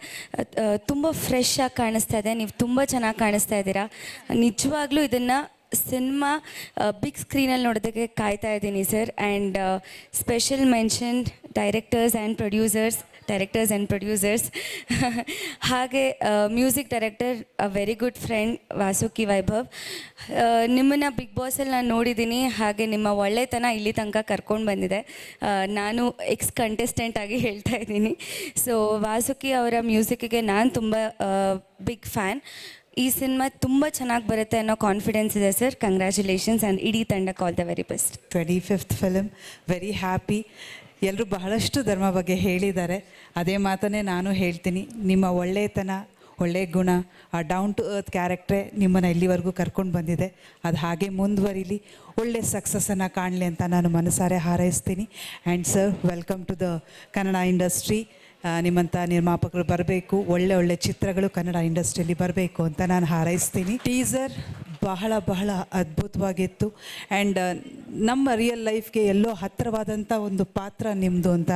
L: ತುಂಬ ಫ್ರೆಶ್ ಆಗಿ ಕಾಣಿಸ್ತಾ ಇದೆ. ನೀವು ತುಂಬ ಚೆನ್ನಾಗಿ ಕಾಣಿಸ್ತಾ ಇದ್ದೀರಾ. ನಿಜವಾಗ್ಲೂ ಇದನ್ನು ಸಿನಿಮಾ ಬಿಗ್ ಸ್ಕ್ರೀನಲ್ಲಿ ನೋಡೋದಕ್ಕೆ ಕಾಯ್ತಾ ಇದ್ದೀನಿ sir and special mention directors and producers directors and producers ಹಾಗೆ music director a very good friend Vasuki Vaibhav ನಿಮ್ಮನ್ನು ಬಿಗ್ ಬಾಸಲ್ಲಿ ನಾನು ನೋಡಿದ್ದೀನಿ. ಹಾಗೆ ನಿಮ್ಮ ಒಳ್ಳೆತನ ಇಲ್ಲಿ ತನಕ ಕರ್ಕೊಂಡು ಬಂದಿದೆ. ನಾನು ಎಕ್ಸ್ ಕಂಟೆಸ್ಟೆಂಟ್ ಆಗಿ ಹೇಳ್ತಾ ಇದ್ದೀನಿ. ಸೊ ವಾಸುಕಿ ಅವರ ಮ್ಯೂಸಿಕ್ಗೆ ನಾನು ತುಂಬ ಬಿಗ್ ಫ್ಯಾನ್ ಈ ಸಿನಿಮಾ ತುಂಬ ಚೆನ್ನಾಗಿ ಬರುತ್ತೆ ಅನ್ನೋ ಕಾನ್ಫಿಡೆನ್ಸ್ ಇದೆ ಸರ್ ಕಂಗ್ರ್ಯಾಚುಲೇಷನ್ಸ್ ಆ್ಯಂಡ್ ಇಡೀ ತಂಡಕ್ಕೆ all the very best
K: twenty fifth film very happy ಎಲ್ಲರೂ ಬಹಳಷ್ಟು ಧರ್ಮ ಬಗ್ಗೆ ಹೇಳಿದ್ದಾರೆ. ಅದೇ ಮಾತನ್ನೇ ನಾನು ಹೇಳ್ತೀನಿ. ನಿಮ್ಮ ಒಳ್ಳೆಯತನ ಒಳ್ಳೆಯ ಗುಣ, ಆ ಡೌನ್ ಟು ಅರ್ತ್ ಕ್ಯಾರೆಕ್ಟ್ರೇ ನಿಮ್ಮನ್ನು ಇಲ್ಲಿವರೆಗೂ ಕರ್ಕೊಂಡು ಬಂದಿದೆ. ಅದು ಹಾಗೆ ಮುಂದುವರಿಲಿ, ಒಳ್ಳೆ ಸಕ್ಸಸ್ಸನ್ನು ಕಾಣಲಿ ಅಂತ ನಾನು ಮನಸಾರೆ ಹಾರೈಸ್ತೀನಿ. And sir welcome to the Kannada industry ನಿಮ್ಮಂಥ ನಿರ್ಮಾಪಕರು ಬರಬೇಕು, ಒಳ್ಳೆ ಒಳ್ಳೆ ಚಿತ್ರಗಳು ಕನ್ನಡ ಇಂಡಸ್ಟ್ರಿಯಲ್ಲಿ ಬರಬೇಕು ಅಂತ ನಾನು ಹಾರೈಸ್ತೀನಿ. ಟೀಸರ್ ಬಹಳ ಬಹಳ ಅದ್ಭುತವಾಗಿತ್ತು. ಆ್ಯಂಡ್ ನಮ್ಮ ರಿಯಲ್ ಲೈಫ್ಗೆ ಎಲ್ಲೋ ಹತ್ತಿರವಾದಂಥ ಒಂದು ಪಾತ್ರ ನಿಮ್ಮದು ಅಂತ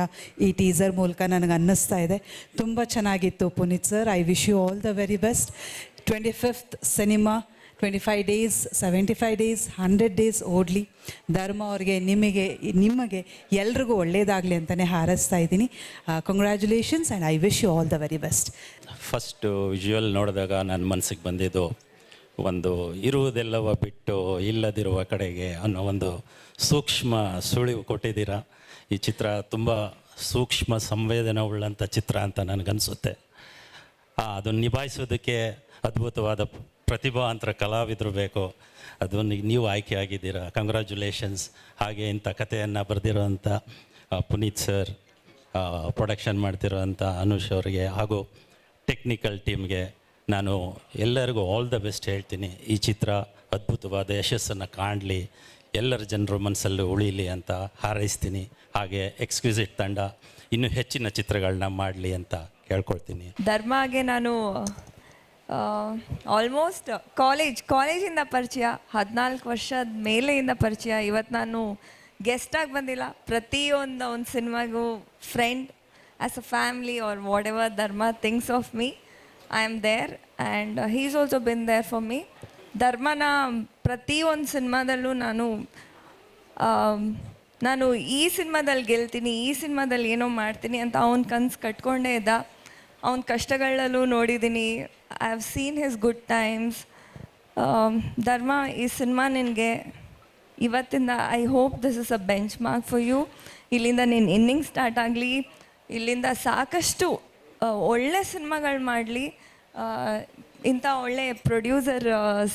K: ಈ ಟೀಸರ್ ಮೂಲಕ ನನಗೆ ಅನ್ನಿಸ್ತಾ ಇದೆ. ತುಂಬ ಚೆನ್ನಾಗಿತ್ತು Puneeth sir I wish you all the very best twenty fifth cinema twenty five days seventy five days hundred days ಓಡಲಿ. Dharma ಅವ್ರಿಗೆ, ನಿಮಗೆ ನಿಮಗೆ ಎಲ್ರಿಗೂ ಒಳ್ಳೆಯದಾಗಲಿ ಅಂತಲೇ ಹಾರೈಸ್ತಾ ಇದ್ದೀನಿ. Congratulations and I wish you all the very best
O: first visual ನೋಡಿದಾಗ ನನ್ನ ಮನಸ್ಸಿಗೆ ಬಂದಿದ್ದು ಒಂದು ಇರುವುದೆಲ್ಲವ ಬಿಟ್ಟು ಇಲ್ಲದಿರುವ ಕಡೆಗೆ ಅನ್ನೋ ಒಂದು ಸೂಕ್ಷ್ಮ ಸುಳಿವು ಕೊಟ್ಟಿದ್ದೀರಾ. ಈ ಚಿತ್ರ ತುಂಬ ಸೂಕ್ಷ್ಮ ಸಂವೇದನವುಳ್ಳಂಥ ಚಿತ್ರ ಅಂತ ನನಗನ್ಸುತ್ತೆ. ಅದನ್ನು ನಿಭಾಯಿಸೋದಕ್ಕೆ ಅದ್ಭುತವಾದ ಪ್ರತಿಭಾವಂತರ ಕಲಾವಿದರು ಬೇಕು. ಅದನ್ನು ನೀವು ಆಯ್ಕೆ ಆಗಿದ್ದೀರಾ. ಕಂಗ್ರ್ಯಾಚುಲೇಷನ್ಸ್ ಹಾಗೆ ಇಂಥ ಕಥೆಯನ್ನು ಬರೆದಿರೋವಂಥ ಪುನೀತ್ ಸರ್ ಪ್ರೊಡಕ್ಷನ್ ಮಾಡ್ತಿರೋಂಥ ಅನುಷ್ ಅವರಿಗೆ ಹಾಗೂ ಟೆಕ್ನಿಕಲ್ ಟೀಮ್ಗೆ ನಾನು ಎಲ್ಲರಿಗೂ ಆಲ್ ದ ಬೆಸ್ಟ್ ಹೇಳ್ತೀನಿ. ಈ ಚಿತ್ರ ಅದ್ಭುತವಾದ ಯಶಸ್ಸನ್ನು ಕಾಣಲಿ. ಎಲ್ಲರ ಜನರ ಮನಸ್ಸಲ್ಲೂ ಉಳೀಲಿ ಅಂತ ಹಾರೈಸ್ತೀನಿ. ಹಾಗೆ ಎಕ್ಸ್ಕ್ಯೂಸಿಟ್ ತಂಡ ಇನ್ನೂ ಹೆಚ್ಚಿನ ಚಿತ್ರಗಳನ್ನ ಮಾಡಲಿ ಅಂತ ಕೇಳ್ಕೊಳ್ತೀನಿ.
P: ಧರ್ಮಗೆ ನಾನು ಆಲ್ಮೋಸ್ಟ್ ಕಾಲೇಜ್ ಕಾಲೇಜಿಂದ ಪರಿಚಯ ಹದಿನಾಲ್ಕು ವರ್ಷದ ಮೇಲೆಯಿಂದ ಪರಿಚಯ ಇವತ್ತು ನಾನು ಗೆಸ್ಟಾಗಿ ಬಂದಿಲ್ಲ. ಪ್ರತಿಯೊಂದು ಒಂದು ಸಿನಿಮಾಗೂ friend as a family or whatever Dharma things of me I am there and he's also been there for me ಧರ್ಮನ ಪ್ರತಿಯೊಂದು ಸಿನಿಮಾದಲ್ಲೂ ನಾನು ಆಮ್, ನಾನು ಈ ಸಿನಿಮಾದಲ್ಲಿ ಗೆಲ್ತೀನಿ ಈ ಸಿನಿಮಾದಲ್ಲಿ ಏನೋ ಮಾಡ್ತೀನಿ ಅಂತ ಅವ್ನ ಕನ್ಸು ಕಟ್ಕೊಂಡೇ ಇದ್ದ. ಅವನ ಕಷ್ಟಗಳಲ್ಲೂ ನೋಡಿದ್ದೀನಿ I have seen his good times Dharma ಈ ಸಿನಿಮಾ ನಿನಗೆ ಇವತ್ತಿಂದ I hope this is a benchmark for you ಇಲ್ಲಿಂದ ನಿನ್ನ ಇನ್ನಿಂಗ್ ಸ್ಟಾರ್ಟ್ ಆಗಲಿ, ಇಲ್ಲಿಂದ ಸಾಕಷ್ಟು ಒಳ್ಳೆ ಸಿನಿಮಾಗಳು ಮಾಡಲಿ. ಇಂಥ ಒಳ್ಳೆ ಪ್ರೊಡ್ಯೂಸರ್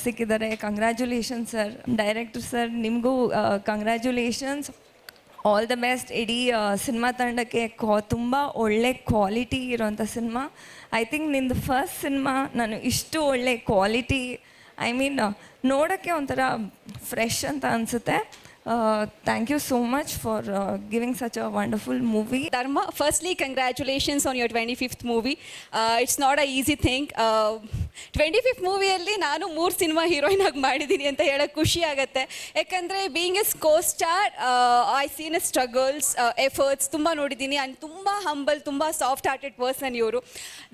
P: ಸಿಕ್ಕಿದ್ದಾರೆ. ಕಂಗ್ರ್ಯಾಚುಲೇಷನ್ ಸರ್ ಡೈರೆಕ್ಟರ್ ಸರ್ ನಿಮಗೂ ಕಂಗ್ರ್ಯಾಚುಲೇಷನ್ಸ್ ಆಲ್ ದ ಬೆಸ್ಟ್ ಇಡೀ ಸಿನಿಮಾ ತಂಡಕ್ಕೆ ಕ್ವಾ ತುಂಬ ಒಳ್ಳೆ ಕ್ವಾಲಿಟಿ ಇರೋಂಥ ಸಿನಿಮಾ ಐ ಥಿಂಕ್ ನಿಂದು ಫಸ್ಟ್ ಸಿನಿಮಾ ನಾನು ಇಷ್ಟು ಒಳ್ಳೆ ಕ್ವಾಲಿಟಿ ಐ ಮೀನ್ ನೋಡೋಕ್ಕೆ ಒಂಥರ ಫ್ರೆಶ್ ಅಂತ ಅನಿಸುತ್ತೆ. Thank you so much for giving such a wonderful movie
Q: Dharma, firstly, congratulations on your 25th movie. Uh, it's not a easy thing. Twenty fifth ಮೂವಿಯಲ್ಲಿ ನಾನು ಮೂರು cinema heroine ಆಗಿ ಮಾಡಿದ್ದೀನಿ ಅಂತ ಹೇಳೋಕ್ಕೆ ಖುಷಿ ಆಗುತ್ತೆ. ಯಾಕಂದರೆ being as co star I seen a struggles efforts ತುಂಬ ನೋಡಿದ್ದೀನಿ. ಆ್ಯಂಡ್ ತುಂಬ ಹಂಬಲ್ ತುಂಬ ಸಾಫ್ಟ್ ಹಾರ್ಟೆಡ್ ಪರ್ಸನ್ ಇವರು.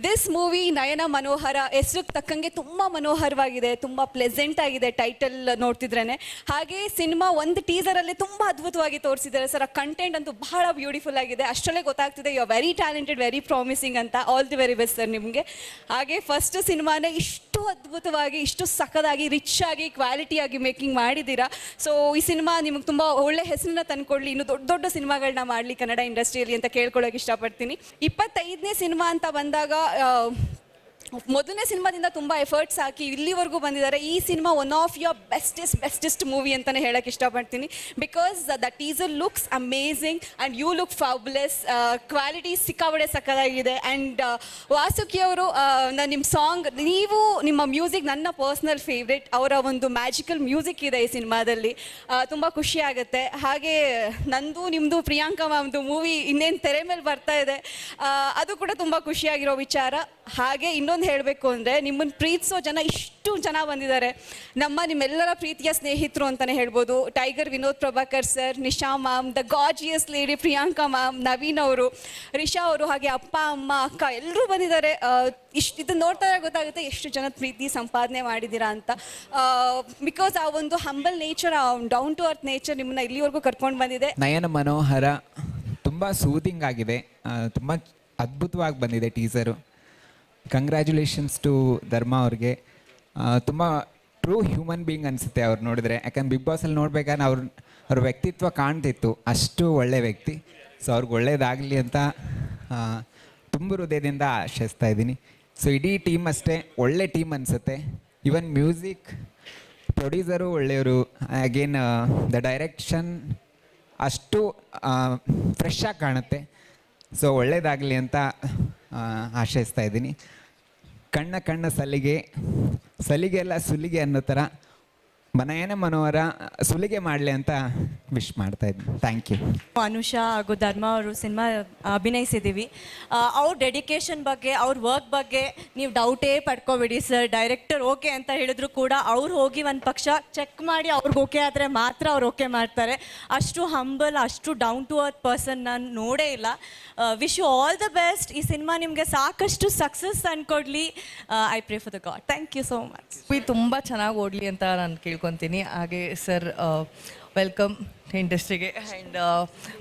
Q: ದಿಸ್ ಮೂವಿ ನಯನ ಮನೋಹರ ಹೆಸ್ರಿಗೆ ತಕ್ಕಂಗೆ ತುಂಬ ಮನೋಹರವಾಗಿದೆ ತುಂಬ ಪ್ಲೆಸೆಂಟ್ ಆಗಿದೆ ಟೈಟಲ್ ನೋಡ್ತಿದ್ರೇ ಹಾಗೆ ಸಿನಿಮಾ ಒಂದು ಟೀಸರಲ್ಲೇ ತುಂಬಾ ಅದ್ಭುತವಾಗಿ ತೋರಿಸಿದ್ದಾರೆ. ಸರ್, ಆ ಕಂಟೆಂಟ್ ಅಂತೂ ಬಹಳ ಬ್ಯೂಟಿಫುಲ್ ಆಗಿದೆ. ಅಷ್ಟರಲ್ಲೇ ಗೊತ್ತಾಗ್ತಿದೆ you are very talented very promising ಅಂತ. All the very best sir ನಿಮಗೆ. ಹಾಗೆ ಫಸ್ಟ್ ಸಿನಿಮಾನೇ ಇಷ್ಟು ಅದ್ಭುತವಾಗಿ, ಇಷ್ಟು ಸಖದಾಗಿ ರಿಚ್ ಆಗಿ ಕ್ವಾಲಿಟಿ ಆಗಿ ಮೇಕಿಂಗ್ ಮಾಡಿದ್ದೀರಾ. ಸೊ ಈ ಸಿನಿಮಾ ನಿಮಗೆ ತುಂಬಾ ಒಳ್ಳೆ ಹೆಸರನ್ನ ತಂದ್ಕೊಡ್ಲಿ. ಇನ್ನು ದೊಡ್ಡ ದೊಡ್ಡ ಸಿನಿಮಾಗಳನ್ನ ಮಾಡಲಿ ಕನ್ನಡ ಇಂಡಸ್ಟ್ರಿಯಲ್ಲಿ ಅಂತ ಕೇಳ್ಕೊಳ್ಳೋಕೆ ಇಷ್ಟಪಡ್ತೀನಿ. ಇಪ್ಪತ್ತೈದನೇ ಸಿನಿಮಾ ಅಂತ ಬಂದಾಗ ಮೊದಲನೇ ಸಿನಿಮಾದಿಂದ ತುಂಬ ಎಫರ್ಟ್ಸ್ ಹಾಕಿ ಇಲ್ಲಿವರೆಗೂ ಬಂದಿದ್ದಾರೆ. ಈ cinema one of your bestest bestest movie ಅಂತಲೇ ಹೇಳಕ್ಕೆ ಇಷ್ಟಪಡ್ತೀನಿ. Because the teaser looks amazing and you look fabulous quality ಸಿಕ್ಕಾಬಡೆ ಸಕ್ಕದಾಗಿದೆ ಆ್ಯಂಡ್ ವಾಸುಕಿ ಅವರು ನಾನು ನಿಮ್ಮ ಸಾಂಗ್ ನೀವು ನಿಮ್ಮ ಮ್ಯೂಸಿಕ್ ನನ್ನ ಪರ್ಸ್ನಲ್ ಫೇವ್ರೆಟ್ ಅವರ ಒಂದು ಮ್ಯಾಜಿಕಲ್ ಮ್ಯೂಸಿಕ್ ಇದೆ ಈ ಸಿನಿಮಾದಲ್ಲಿ. ತುಂಬ ಖುಷಿ ಆಗುತ್ತೆ. ಹಾಗೆ ನಂದು ನಿಮ್ಮದು ಪ್ರಿಯಾಂಕಾ ಮ್ಯಾಮ್ದು ಮೂವಿ ಇನ್ನೇನು ತೆರೆ ಮೇಲೆ ಬರ್ತಾ ಇದೆ. ಅದು ಕೂಡ ತುಂಬ ಖುಷಿಯಾಗಿರೋ ವಿಚಾರ. ಹಾಗೆ ಇನ್ನೊಂದು ಹೇಳಬೇಕು ಅಂದರೆ ನಿಮ್ಮನ್ನು ಪ್ರೀತಿಸೋ ಜನ ಇಷ್ಟು ಜನ ಬಂದಿದ್ದಾರೆ. ನಮ್ಮ ನಿಮ್ಮೆಲ್ಲರ ಪ್ರೀತಿಯ ಸ್ನೇಹಿತರು ಅಂತಲೇ ಹೇಳ್ಬೋದು. Tiger Vinod Prabhakar sir Nisha ma'am the gorgeous lady Priyanka ma'am Naveen ಅವರು, ರಿಷಾ ಅವರು, ಹಾಗೆ ಅಪ್ಪ, ಅಮ್ಮ, ಅಕ್ಕ ಎಲ್ಲರೂ ಬಂದಿದ್ದಾರೆ. ಇಷ್ಟು ಇದನ್ನು ನೋಡ್ತಾರೆ ಗೊತ್ತಾಗುತ್ತೆ ಎಷ್ಟು ಜನ ಪ್ರೀತಿ ಸಂಪಾದನೆ ಮಾಡಿದ್ದೀರಾ ಅಂತ. ಬಿಕಾಸ್ ಆ ಒಂದು ಹಂಬಲ್ ನೇಚರ್ ಆ ಡೌನ್ ಟು ಅರ್ತ್ ನೇಚರ್ ನಿಮ್ಮನ್ನ ಇಲ್ಲಿವರೆಗೂ ಕರ್ಕೊಂಡು ಬಂದಿದೆ.
R: ನಯನ ಮನೋಹರ, ತುಂಬ ಸೂದಿಂಗ್ ಆಗಿದೆ. ತುಂಬ ಅದ್ಭುತವಾಗಿ ಬಂದಿದೆ ಟೀಸರು ಕಂಗ್ರ್ಯಾಚುಲೇಷನ್ಸ್ ಟು ಧರ್ಮ ಅವ್ರಿಗೆ. ತುಂಬ ಟ್ರೂ ಹ್ಯೂಮನ್ ಬೀಯಿಂಗ್ ಅನಿಸುತ್ತೆ ಅವ್ರು ನೋಡಿದ್ರೆ. ಯಾಕಂದ್ರೆ ಬಿಗ್ ಬಾಸಲ್ಲಿ ನೋಡ್ಬೇಕಾದ್ರೆ ಅವ್ರ ಅವ್ರ ವ್ಯಕ್ತಿತ್ವ ಕಾಣ್ತಿತ್ತು. ಅಷ್ಟು ಒಳ್ಳೆ ವ್ಯಕ್ತಿ. ಸೊ ಅವ್ರಿಗೆ ಒಳ್ಳೇದಾಗಲಿ ಅಂತ ತುಂಬ ಹೃದಯದಿಂದ ಆಶಿಸ್ತಾ ಇದ್ದೀನಿ. ಸೊ ಇಡೀ ಟೀಮ್ ಅಷ್ಟೇ ಒಳ್ಳೆ ಟೀಮ್ ಅನಿಸುತ್ತೆ. ಇವನ್ ಮ್ಯೂಸಿಕ್ ಪ್ರೊಡ್ಯೂಸರು ಒಳ್ಳೆಯವರು. ಅಗೇನ್ ದ ಡೈರೆಕ್ಷನ್ ಅಷ್ಟು ಫ್ರೆಶ್ ಆಗಿ ಕಾಣುತ್ತೆ. ಸೊ ಒಳ್ಳೇದಾಗಲಿ ಅಂತ ಆಶಯಿಸ್ತಾ ಇದ್ದೀನಿ. ಕಣ್ಣ ಕಣ್ಣ ಸಲಿಗೆ ಸಲಿಗೆ ಅಲ್ಲ ಸುಲಿಗೆ ಅನ್ನೋ ಥರ ಮನೆಯೇ ಮನೋಹರ ಸುಲಿಗೆ ಮಾಡಲಿ ಅಂತ ವಿಶ್ ಮಾಡ್ತಾ ಇದ್ದೀನಿ ಥ್ಯಾಂಕ್ ಯು
E: ಅನುಷಾ ಹಾಗೂ ಧರ್ಮ ಅವರು ಸಿನಿಮಾ ಅಭಿನಯಿಸಿದ್ದೀವಿ. ಅವ್ರ ಡೆಡಿಕೇಶನ್ ಬಗ್ಗೆ ಅವ್ರ ವರ್ಕ್ ಬಗ್ಗೆ ನೀವು ಡೌಟೇ ಪಡ್ಕೋಬೇಡಿ ಸರ್ ಡೈರೆಕ್ಟರ್ ಓಕೆ ಅಂತ ಹೇಳಿದ್ರು ಕೂಡ ಅವ್ರು ಹೋಗಿ ಒಂದು ಪಕ್ಷ ಚೆಕ್ ಮಾಡಿ ಅವ್ರಿಗೆ ಓಕೆ ಆದರೆ ಮಾತ್ರ ಅವ್ರು ಓಕೆ ಮಾಡ್ತಾರೆ. ಅಷ್ಟು ಹಂಬಲ್ ಅಷ್ಟು ಡೌನ್ ಟು ಅರ್ತ್ ಪರ್ಸನ್ ನಾನು ನೋಡೇ ಇಲ್ಲ. Wish you all the best ಈ ಸಿನಿಮಾ ನಿಮಗೆ ಸಾಕಷ್ಟು success ತಂದ್ಕೊಡ್ಲಿ. I pray for the god thank you so
S: much ತುಂಬ ಚೆನ್ನಾಗಿ ಓಡಲಿ ಅಂತ ನಾನು ಕೇಳ್ಕೊತೀನಿ ಹಾಗೆ ಸರ್ ವೆಲ್ಕಮ್ ಇಂಡಸ್ಟ್ರಿಗೆ ಆ್ಯಂಡ್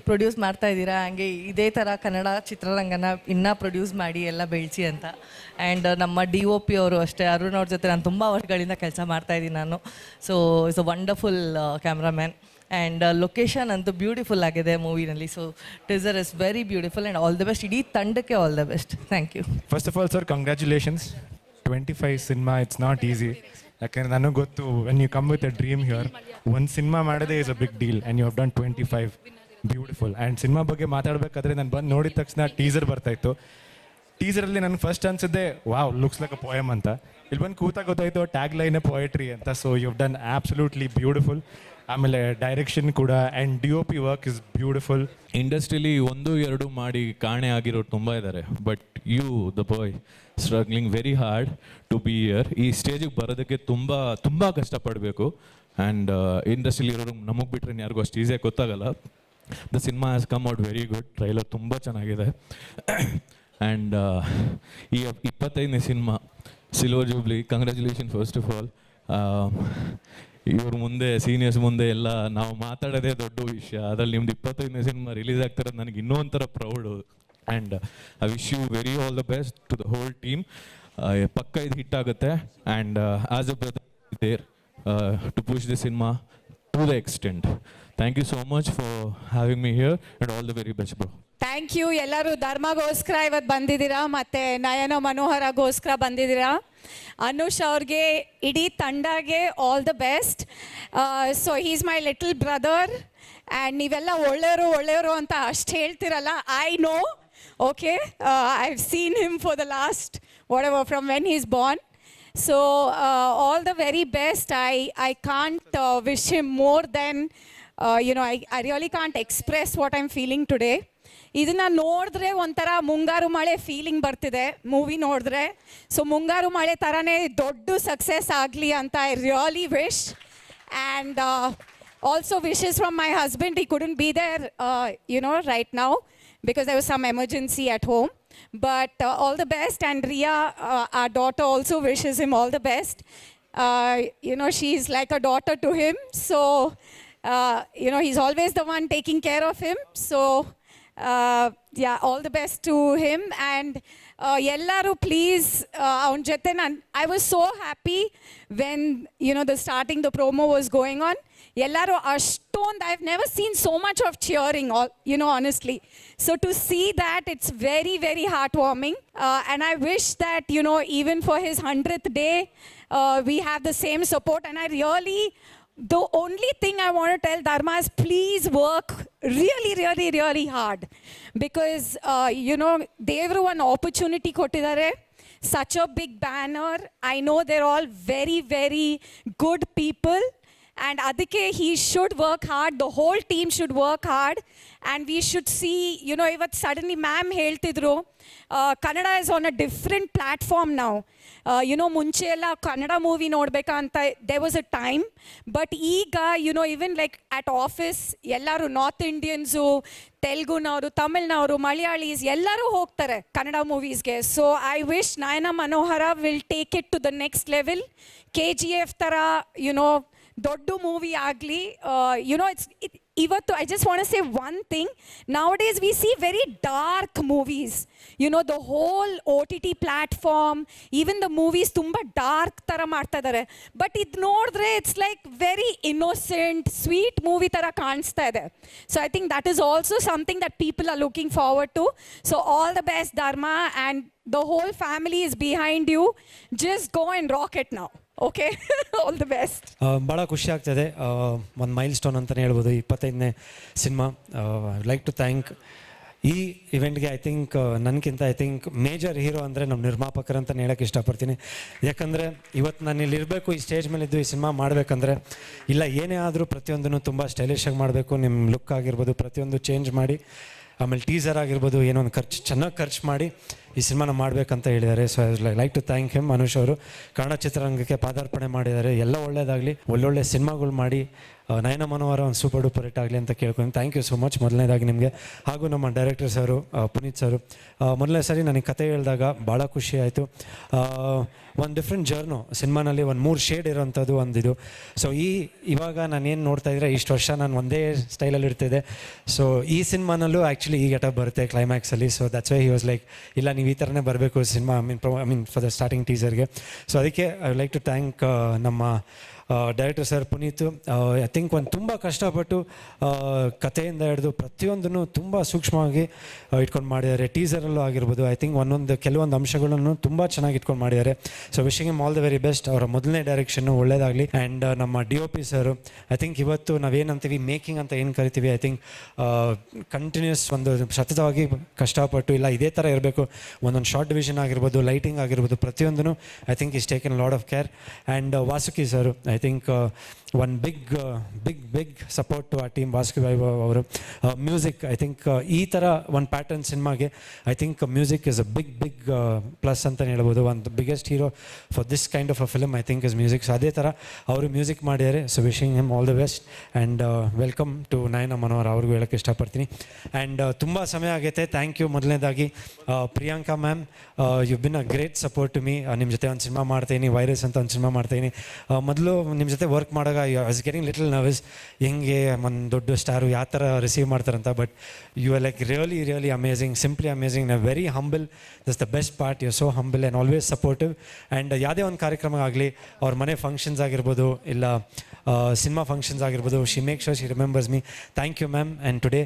S: ಪ್ರೊಡ್ಯೂಸ್ ಮಾಡ್ತಾ ಇದ್ದೀರಾ? ಹಾಗೆ ಇದೇ ಥರ ಕನ್ನಡ ಚಿತ್ರರಂಗನ ಇನ್ನೂ ಪ್ರೊಡ್ಯೂಸ್ ಮಾಡಿ ಎಲ್ಲ ಬೆಳೆಸಿ ಅಂತ. ಆ್ಯಂಡ್ ನಮ್ಮ ಡಿ ಒ ಪಿ ಅವರು ಅಷ್ಟೇ, ಅರುಣ್ ಅವ್ರ ಜೊತೆ ನಾನು ತುಂಬ ವರ್ಷಗಳಿಂದ ಕೆಲಸ ಮಾಡ್ತಾ ಇದ್ದೀನಿ ನಾನು. So it's a wonderful cameraman and location ಅಂತೂ ಬ್ಯೂಟಿಫುಲ್ ಆಗಿದೆ ಮೂವಿನಲ್ಲಿ so teaser is very beautiful and all the best ಇಡೀ ತಂಡಕ್ಕೆ all the best thank you
T: first of all sir congratulations twenty five cinema it's not easy ಯಾಕಂದ್ರೆ ನನಗೆ ಗೊತ್ತು when you come with a dream here ಒಂದು cinema ಮಾಡೋದೇ is a big deal and you have done twenty five beautiful and cinema ಬಗ್ಗೆ ಮಾತಾಡಬೇಕಾದ್ರೆ ನಾನು ಬಂದು ನೋಡಿದ ತಕ್ಷಣ ಟೀಸರ್ ಬರ್ತಾಯಿತ್ತು ಟೀಸರಲ್ಲಿ ನನಗೆ first ಅನ್ಸಿದ್ದೆ wow looks like a poem ಅಂತ. ಇಲ್ಲಿ ಬಂದು ಕೂತಾ ಗೊತ್ತಾಯಿತು ಟ್ಯಾಗ್ ಲೈನ್ ಪೋಯಟ್ರಿ ಅಂತ. So you done absolutely beautiful ಆಮೇಲೆ ಡೈರೆಕ್ಷನ್ ಕೂಡ and D O P work is beautiful
U: ಇಂಡಸ್ಟ್ರಿಲಿ ಒಂದು, ಎರಡು ಮಾಡಿ ಕಾಣೆ ಆಗಿರೋರು ತುಂಬ ಇದ್ದಾರೆ but you the boy struggling very hard to be here ಈ ಸ್ಟೇಜಿಗೆ ಬರೋದಕ್ಕೆ ತುಂಬ ತುಂಬ ಕಷ್ಟಪಡಬೇಕು. ಆ್ಯಂಡ್ ಇಂಡಸ್ಟ್ರಿಲಿ ಇರೋರು ನಮಗೆ ಬಿಟ್ಟರೆ ಯಾರಿಗೂ ಅಷ್ಟು ಈಸಿಯಾಗಿ ಗೊತ್ತಾಗಲ್ಲ. The cinema has come out very good trailer ತುಂಬ ಚೆನ್ನಾಗಿದೆ. ಆ್ಯಂಡ್ ಈ ಇಪ್ಪತ್ತೈದನೇ cinema silver jubilee congratulation first of all ಇವ್ರ ಮುಂದೆ ಸೀನಿಯರ್ಸ್ ಮುಂದೆ ಎಲ್ಲ ನಾವು ಮಾತಾಡೋದೇ ದೊಡ್ಡ ವಿಷಯ. ಅದ್ರಲ್ಲಿ ನಿಮ್ದು ಇಪ್ಪತ್ತೈದನೇ ಸಿನಿಮಾ ರಿಲೀಸ್ ಆಗ್ತಿರೋದು ನನಗೆ ಇನ್ನೂ ಒಂಥರ proud and I wish you very all the best to the whole team ಪಕ್ಕ ಇದು ಹಿಟ್ ಆಗುತ್ತೆ. And as a brother there to push the cinema to the extent thank you so much for having me here and all the very best bro
V: thank you ಎಲ್ಲರೂ ಧರ್ಮಗೋಸ್ಕರ ಇವತ್ತು ಬಂದಿದ್ದೀರಾ? ಮತ್ತು ನಯನ ಮನೋಹರಗೋಸ್ಕರ ಬಂದಿದ್ದೀರಾ? ಅನುಷ್ ಅವ್ರಿಗೆ ಇಡೀ ತಂಡಗೆ all the best so is my little brother and ನೀವೆಲ್ಲ ಒಳ್ಳೆಯವರು ಒಳ್ಳೆಯವರು ಅಂತ ಅಷ್ಟು ಹೇಳ್ತಿರಲ್ಲ. I know okay I have seen him for the last whatever from when is born so all the very best I I can't wish him more than you know I I really can't express what I am feeling today ಇದನ್ನ ನೋಡಿದ್ರೆ ಒಂಥರ ಮುಂಗಾರು ಮಳೆ feeling ಬರ್ತಿದೆ movie ನೋಡಿದ್ರೆ so ಮುಂಗಾರು ಮಳೆ ಥರನೇ ದೊಡ್ಡ ಸಕ್ಸಸ್ ಆಗಲಿ ಅಂತ I really wish and also wishes from my husband he couldn't be there you know right now because there was some emergency at home. But uh, all the best, and Ria, uh, our daughter, also wishes him all the best. Uh, you know, she's like a daughter to him. So, uh, you know, he's always the one taking care of him. So, uh, yeah, all the best to him. And uh, ಎಲ್ಲರೂ please ಅವನ ಜೊತೆ ನಾನು I was so happy when you know the starting the promo was going on ಎಲ್ಲರೂ ಅಷ್ಟೊಂದು I have never seen so much of cheering all you know honestly so to see that it's very very heart warming and I wish that you know even for his hundredth day we have the same support and I really the only thing I want to tell Dharma is please work really, really, really hard. Because, uh, you know, Devru one opportunity ಕೊಟ್ಟಿದ್ದಾರೆ such a big banner. I know they're all very, very good people. And ಅದಕ್ಕೆ he should work hard. The whole team should work hard. And we should see, you know, ಇವತ್ತು suddenly ma'am ಹೇಳ್ತಿದ್ರು Kannada is an a different platform ನಾವು You know ಮುಂಚೆ ಎಲ್ಲ Kannada movie ನೋಡ್ಬೇಕಂತ there was a time but ಈಗ you know even like at office ಎಲ್ಲರೂ north Indians ತೆಲುಗುನವರು, ತಮಿಳ್ನವರು, ಮಲಯಾಳೀಸ್ ಎಲ್ಲರೂ ಹೋಗ್ತಾರೆ Kannada ಮೂವೀಸ್ಗೆ so I wish Nayana Manohara will take it to the next level K G F ಥರ you know ದೊಡ್ಡ ಮೂವಿ ಆಗಲಿ you know it's ಇವತ್ತು I just want say one thing now days we see very dark movies you know the whole O T T platform even the movies ತುಂಬ dark ಥರ ಮಾಡ್ತಾ ಇದ್ದಾರೆ but ಇದು ನೋಡಿದ್ರೆ it's like very innocent sweet movie ಥರ ಕಾಣಿಸ್ತಾ ಇದೆ so I think that is also something that people are looking forward to so all the best Dharma and the whole family is behind you just go and rock it ನಾವು okay all the best
W: ಭಾಳ ಖುಷಿ ಆಗ್ತದೆ. ಒಂದು mile stone ಅಂತಲೇ ಹೇಳ್ಬೋದು, ಇಪ್ಪತ್ತೈದನೇ cinema. Like to thank ಈ ಇವೆಂಟ್ಗೆ ಐ ಥಿಂಕ್ ನನಗಿಂತ ಐ ಥಿಂಕ್ ಮೇಜರ್ ಹೀರೋ ಅಂದರೆ ನಮ್ಮ ನಿರ್ಮಾಪಕರು ಅಂತಲೇ ಹೇಳೋಕ್ಕೆ ಇಷ್ಟಪಡ್ತೀನಿ. ಯಾಕಂದರೆ ಇವತ್ತು ನಾನು ಇಲ್ಲಿ ಇರಬೇಕು, ಈ ಸ್ಟೇಜ್ ಮೇಲಿದ್ದು ಈ ಸಿನಿಮಾ ಮಾಡಬೇಕಂದ್ರೆ, ಇಲ್ಲ ಏನೇ ಆದರೂ ಪ್ರತಿಯೊಂದನ್ನು ತುಂಬ ಸ್ಟೈಲಿಶಾಗಿ ಮಾಡಬೇಕು ನಿಮ್ಮ ಲುಕ್ ಆಗಿರ್ಬೋದು, ಪ್ರತಿಯೊಂದು ಚೇಂಜ್ ಮಾಡಿ ಆಮೇಲೆ ಟೀಸರ್ ಆಗಿರ್ಬೋದು, ಏನೋ ಒಂದು ಖರ್ಚು, ಚೆನ್ನಾಗಿ ಖರ್ಚು ಮಾಡಿ ಈ ಸಿನಿಮಾನ ಮಾಡಬೇಕಂತ ಹೇಳಿದ್ದಾರೆ. So I like to thank him Anush ಅವರು. ಕನ್ನಡ ಚಿತ್ರರಂಗಕ್ಕೆ ಪಾದಾರ್ಪಣೆ ಮಾಡಿದ್ದಾರೆ. ಎಲ್ಲ ಒಳ್ಳೆಯದಾಗಲಿ ಒಳ್ಳೊಳ್ಳೆ ಸಿನಿಮಾಗಳು ಮಾಡಿ ನಯನ ಮನೋಹರ ಒಂದು ಸೂಪರ್ ಡೂಪರ್ ಹಿಟ್ ಆಗಲಿ ಅಂತ ಕೇಳ್ಕೊಂಡು ಥ್ಯಾಂಕ್ ಯು ಸೊ ಮಚ್ ಮೊದಲನೇದಾಗಿ ನಿಮಗೆ. ಹಾಗೂ ನಮ್ಮ ಡೈರೆಕ್ಟರ್ ಸರು ಪುನೀತ್ ಸರು. ಮೊದಲನೇ ಸರಿ ನನಗೆ ಕತೆ ಹೇಳಿದಾಗ ಭಾಳ ಖುಷಿ ಆಯಿತು. ಒಂದು ಡಿಫ್ರೆಂಟ್ ಜರ್ನು ಸಿನಿಮಾನಲ್ಲಿ ಒಂದು ಮೂರು ಶೇಡ್ ಇರೋವಂಥದ್ದು ಒಂದಿದು. ಸೊ ಈ, ಇವಾಗ ನಾನು ಏನು ನೋಡ್ತಾ ಇದ್ರೆ ಇಷ್ಟು ವರ್ಷ ನಾನು ಒಂದೇ ಸ್ಟೈಲಲ್ಲಿ ಇರ್ತಿದ್ದೆ. ಸೊ ಈ ಸಿನಿಮಾನಲ್ಲೂ ಆ್ಯಕ್ಚುಲಿ ಈ ಗೆಟಪ್ ಬರುತ್ತೆ ಕ್ಲೈಮ್ಯಾಕ್ಸಲ್ಲಿ so that's why he was like ಇಲ್ಲ ನೀವು ಈ ಥರನೇ ಬರಬೇಕು cinema I mean pro I mean for the starting ಟೀಸರ್ಗೆ so ಅದಕ್ಕೆ ಐ ಲೈಕ್ ಟು ಥ್ಯಾಂಕ್ ನಮ್ಮ director sir Puneeth I think ಒಂದು ತುಂಬ ಕಷ್ಟಪಟ್ಟು ಕಥೆಯಿಂದ ಹಿಡಿದು ಪ್ರತಿಯೊಂದನ್ನು ತುಂಬ ಸೂಕ್ಷ್ಮವಾಗಿ ಇಟ್ಕೊಂಡು ಮಾಡಿದ್ದಾರೆ. ಟೀಸರಲ್ಲೂ ಆಗಿರ್ಬೋದು. ಐ ಥಿಂಕ್ ಒಂದೊಂದು, ಕೆಲವೊಂದು ಅಂಶಗಳನ್ನು ತುಂಬ ಚೆನ್ನಾಗಿ ಇಟ್ಕೊಂಡು ಮಾಡಿದ್ದಾರೆ. So wishing all the very best ಅವರ ಮೊದಲನೇ ಡೈರೆಕ್ಷನ್ನು ಒಳ್ಳೇದಾಗಲಿ. ಆ್ಯಂಡ್ ನಮ್ಮ D O P sir I think ಇವತ್ತು ನಾವೇನಂತೀವಿ? ಮೇಕಿಂಗ್ ಅಂತ ಏನು ಕರಿತೀವಿ? ಐ ಥಿಂಕ್ ಕಂಟಿನ್ಯೂಸ್ ಒಂದು ಸತತವಾಗಿ ಕಷ್ಟಪಟ್ಟು, ಇಲ್ಲ, ಇದೇ ಥರ ಇರಬೇಕು. ಒಂದೊಂದು ಶಾರ್ಟ್ ಡಿವಿಷನ್ ಆಗಿರ್ಬೋದು ಲೈಟಿಂಗ್ ಆಗಿರ್ಬೋದು, ಪ್ರತಿಯೊಂದನ್ನು I think is taken lot of care and Vasuki sir think one big big big support to ಆ ಟೀಮ್ ವಾಸುದೇವ್ ಅವರು ಮ್ಯೂಸಿಕ್ ಐ ಥಿಂಕ್ ಈ ಥರ ಒಂದು ಪ್ಯಾಟರ್ನ್ ಸಿನಿಮಾಗೆ I think music is a big big plus ಅಂತಲೇ ಹೇಳ್ಬೋದು. ಒಂದು biggest hero for this kind of a film I think is music so ಅದೇ ಥರ ಅವರು ಮ್ಯೂಸಿಕ್ ಮಾಡಿದ್ದಾರೆ. So wishing him all the best and welcome to Nayana Manohar ಅವ್ರಿಗೂ ಹೇಳೋಕ್ಕೆ ಇಷ್ಟಪಡ್ತೀನಿ. ಆ್ಯಂಡ್ ತುಂಬ ಸಮಯ ಆಗೈತೆ. ಥ್ಯಾಂಕ್ ಯು ಮೊದಲನೇದಾಗಿ. Priyanka ma'am you been a great support to me ನಿಮ್ಮ ಜೊತೆ ಒಂದು ಸಿನಿಮಾ ಮಾಡ್ತೀನಿ ವೈರಸ್ ಅಂತ ಒಂದು ಸಿನಿಮಾ ಮಾಡ್ತೀನಿ ಮೊದಲು ನಿಮ್ಮ ಜೊತೆ ವರ್ಕ್ ಮಾಡಾಗ I was getting little nervous ಹೆಂಗೆ ಒಂದು ದೊಡ್ಡ ಸ್ಟಾರು ಯಾವ ಥರ ರಿಸೀವ್ ಮಾಡ್ತಾರಂತ? But you are like really really amazing simply ಅಮೇಝಿಂಗ್ನ very humble thus the best part you so humble and always supportive and ಯಾವುದೇ ಒಂದು ಕಾರ್ಯಕ್ರಮ ಆಗಲಿ ಅವ್ರ ಮನೆ ಫಂಕ್ಷನ್ಸ್ ಆಗಿರ್ಬೋದು, ಇಲ್ಲ ಸಿನಿಮಾ ಫಂಕ್ಷನ್ಸ್ ಆಗಿರ್ಬೋದು she make sure she remembers me thank you ma'am and today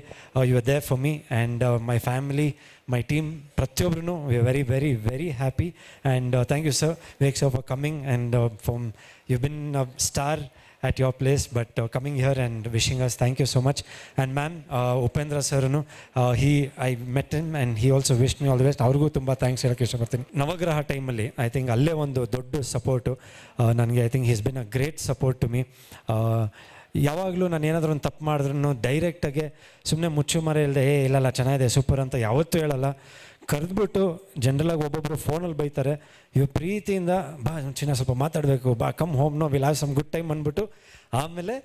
W: you are there for me and my family my team ಪ್ರತಿಯೊಬ್ಬರೂ we are very very very happy and thank you sir wake sir for coming and from you been a star at your place, but uh, coming here and wishing us thank you so much. And ma'am, uh, Upendra I I met him and he also wished me all the ಅವ್ರಿಗೂ ತುಂಬ thanks ಹೇಳೋಕ್ಕೆ ಇಷ್ಟಪಡ್ತೀನಿ. ನವಗ್ರಹ ಟೈಮಲ್ಲಿ I think ಅಲ್ಲೇ ಒಂದು ದೊಡ್ಡ support ನನಗೆ I think he's been a great support to me ಯಾವಾಗಲೂ ನಾನು ಏನಾದರೂ ಒಂದು ತಪ್ಪು ಮಾಡಿದ್ರು ಡೈರೆಕ್ಟಾಗೆ ಸುಮ್ಮನೆ ಮುಚ್ಚು ಮರ ಇಲ್ಲದೆ ಏ ಇಲ್ಲಲ್ಲ ಚೆನ್ನಾಗಿದೆ ಸೂಪರ್ ಅಂತ ಯಾವತ್ತೂ ಹೇಳಲ್ಲ. ಕರೆದ್ಬಿಟ್ಟು ಜನರಲಾಗಿ ಒಬ್ಬೊಬ್ಬರು ಫೋನಲ್ಲಿ ಬೈತಾರೆ ಇವ್ ಪ್ರೀತಿಯಿಂದ ಬಾ ಚಿನ್ನ ಸ್ವಲ್ಪ ಮಾತಾಡಬೇಕು, ಬಾ come home no will have some good time ಅಂದ್ಬಿಟ್ಟು ಆಮೇಲೆ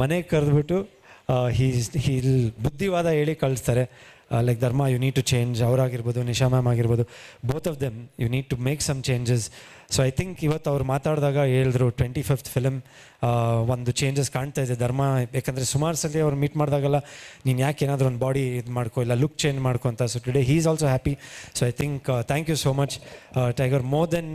W: ಮನೆಗೆ ಕರೆದ್ಬಿಟ್ಟು ಹೀ ಹೀ ಬುದ್ಧಿವಾದ ಹೇಳಿ ಕಳಿಸ್ತಾರೆ. Like Dharma you need to change ಅವರಾಗಿರ್ಬೋದು Nisha ma'am ಆಗಿರ್ಬೋದು both of them you need to make some changes so I think ಇವತ್ತು ಅವ್ರು ಮಾತಾಡಿದಾಗ ಹೇಳಿದ್ರು ಟ್ವೆಂಟಿ ಫಿಫ್ತ್ ಫಿಲಮ್ ಒಂದು ಚೇಂಜಸ್ ಕಾಣ್ತಾ ಇದೆ ಧರ್ಮ. ಯಾಕಂದರೆ ಸುಮಾರು ಸಲ ಅವ್ರು ಮೀಟ್ ಮಾಡಿದಾಗೆಲ್ಲ ನೀನು ಯಾಕೆ ಏನಾದರೂ ಒಂದು ಬಾಡಿ ಇದು ಮಾಡ್ಕೊ, ಇಲ್ಲ ಲುಕ್ ಚೇಂಜ್ ಮಾಡ್ಕೊ ಅಂತ. So today he is also happy so I think thank you so much tiger more than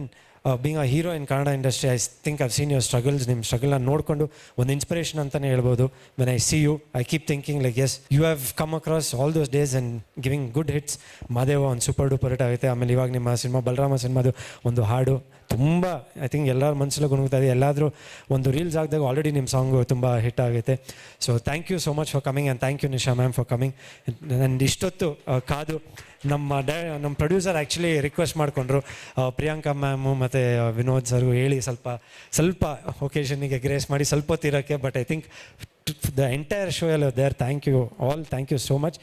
W: being a hero in Kannada industry I think I've seen your struggles ನಿಮ್ಮ ಸ್ಟ್ರಗಲ್ನ ನೋಡಿಕೊಂಡು ಒಂದು inspiration ಅಂತಲೇ ಹೇಳ್ಬೋದು. When I see you I keep thinking like as you have come across all those days and giving good hits Madeva ಒಂದು super duper hit ಆಗುತ್ತೆ ಆಮೇಲೆ ಇವಾಗ ನಿಮ್ಮ ಸಿನಿಮಾ ಬಲರಾಮ ಸಿನಿಮಾದು ಒಂದು ಹಾಡು. ತುಂಬ ಐ ಥಿಂಕ್ ಎಲ್ಲರ ಮನಸ್ಸಲ್ಲೂ ಗುಣಗುತ್ತಾ ಇದೆ. ಎಲ್ಲಾದರೂ ಒಂದು ರೀಲ್ಸ್ ಆಗಿದಾಗ ಆಲ್ರೆಡಿ ನಿಮ್ಮ ಸಾಂಗು ತುಂಬ ಹಿಟ್ ಆಗುತ್ತೆ. So thank you so much for coming and thank you Nisha ma'am for coming ನನ್ನ ಇಷ್ಟೊತ್ತು ಕಾದು ನಮ್ಮ ಡೈ, ನಮ್ಮ ಪ್ರೊಡ್ಯೂಸರ್ ಆ್ಯಕ್ಚುಲಿ ರಿಕ್ವೆಸ್ಟ್ ಮಾಡಿಕೊಂಡ್ರು. ಪ್ರಿಯಾಂಕಾ ಮ್ಯಾಮು ಮತ್ತು ವಿನೋದ್ ಸರ್ಗೂ ಹೇಳಿ ಸ್ವಲ್ಪ ಸ್ವಲ್ಪ ಒಕೇಶನಿಗೆ ಗ್ರೇಸ್ ಮಾಡಿ ಸ್ವಲ್ಪ ಹೊತ್ತಿರೋಕ್ಕೆ but I think the entire show ಎಲ್ಲ there thank you all thank you so much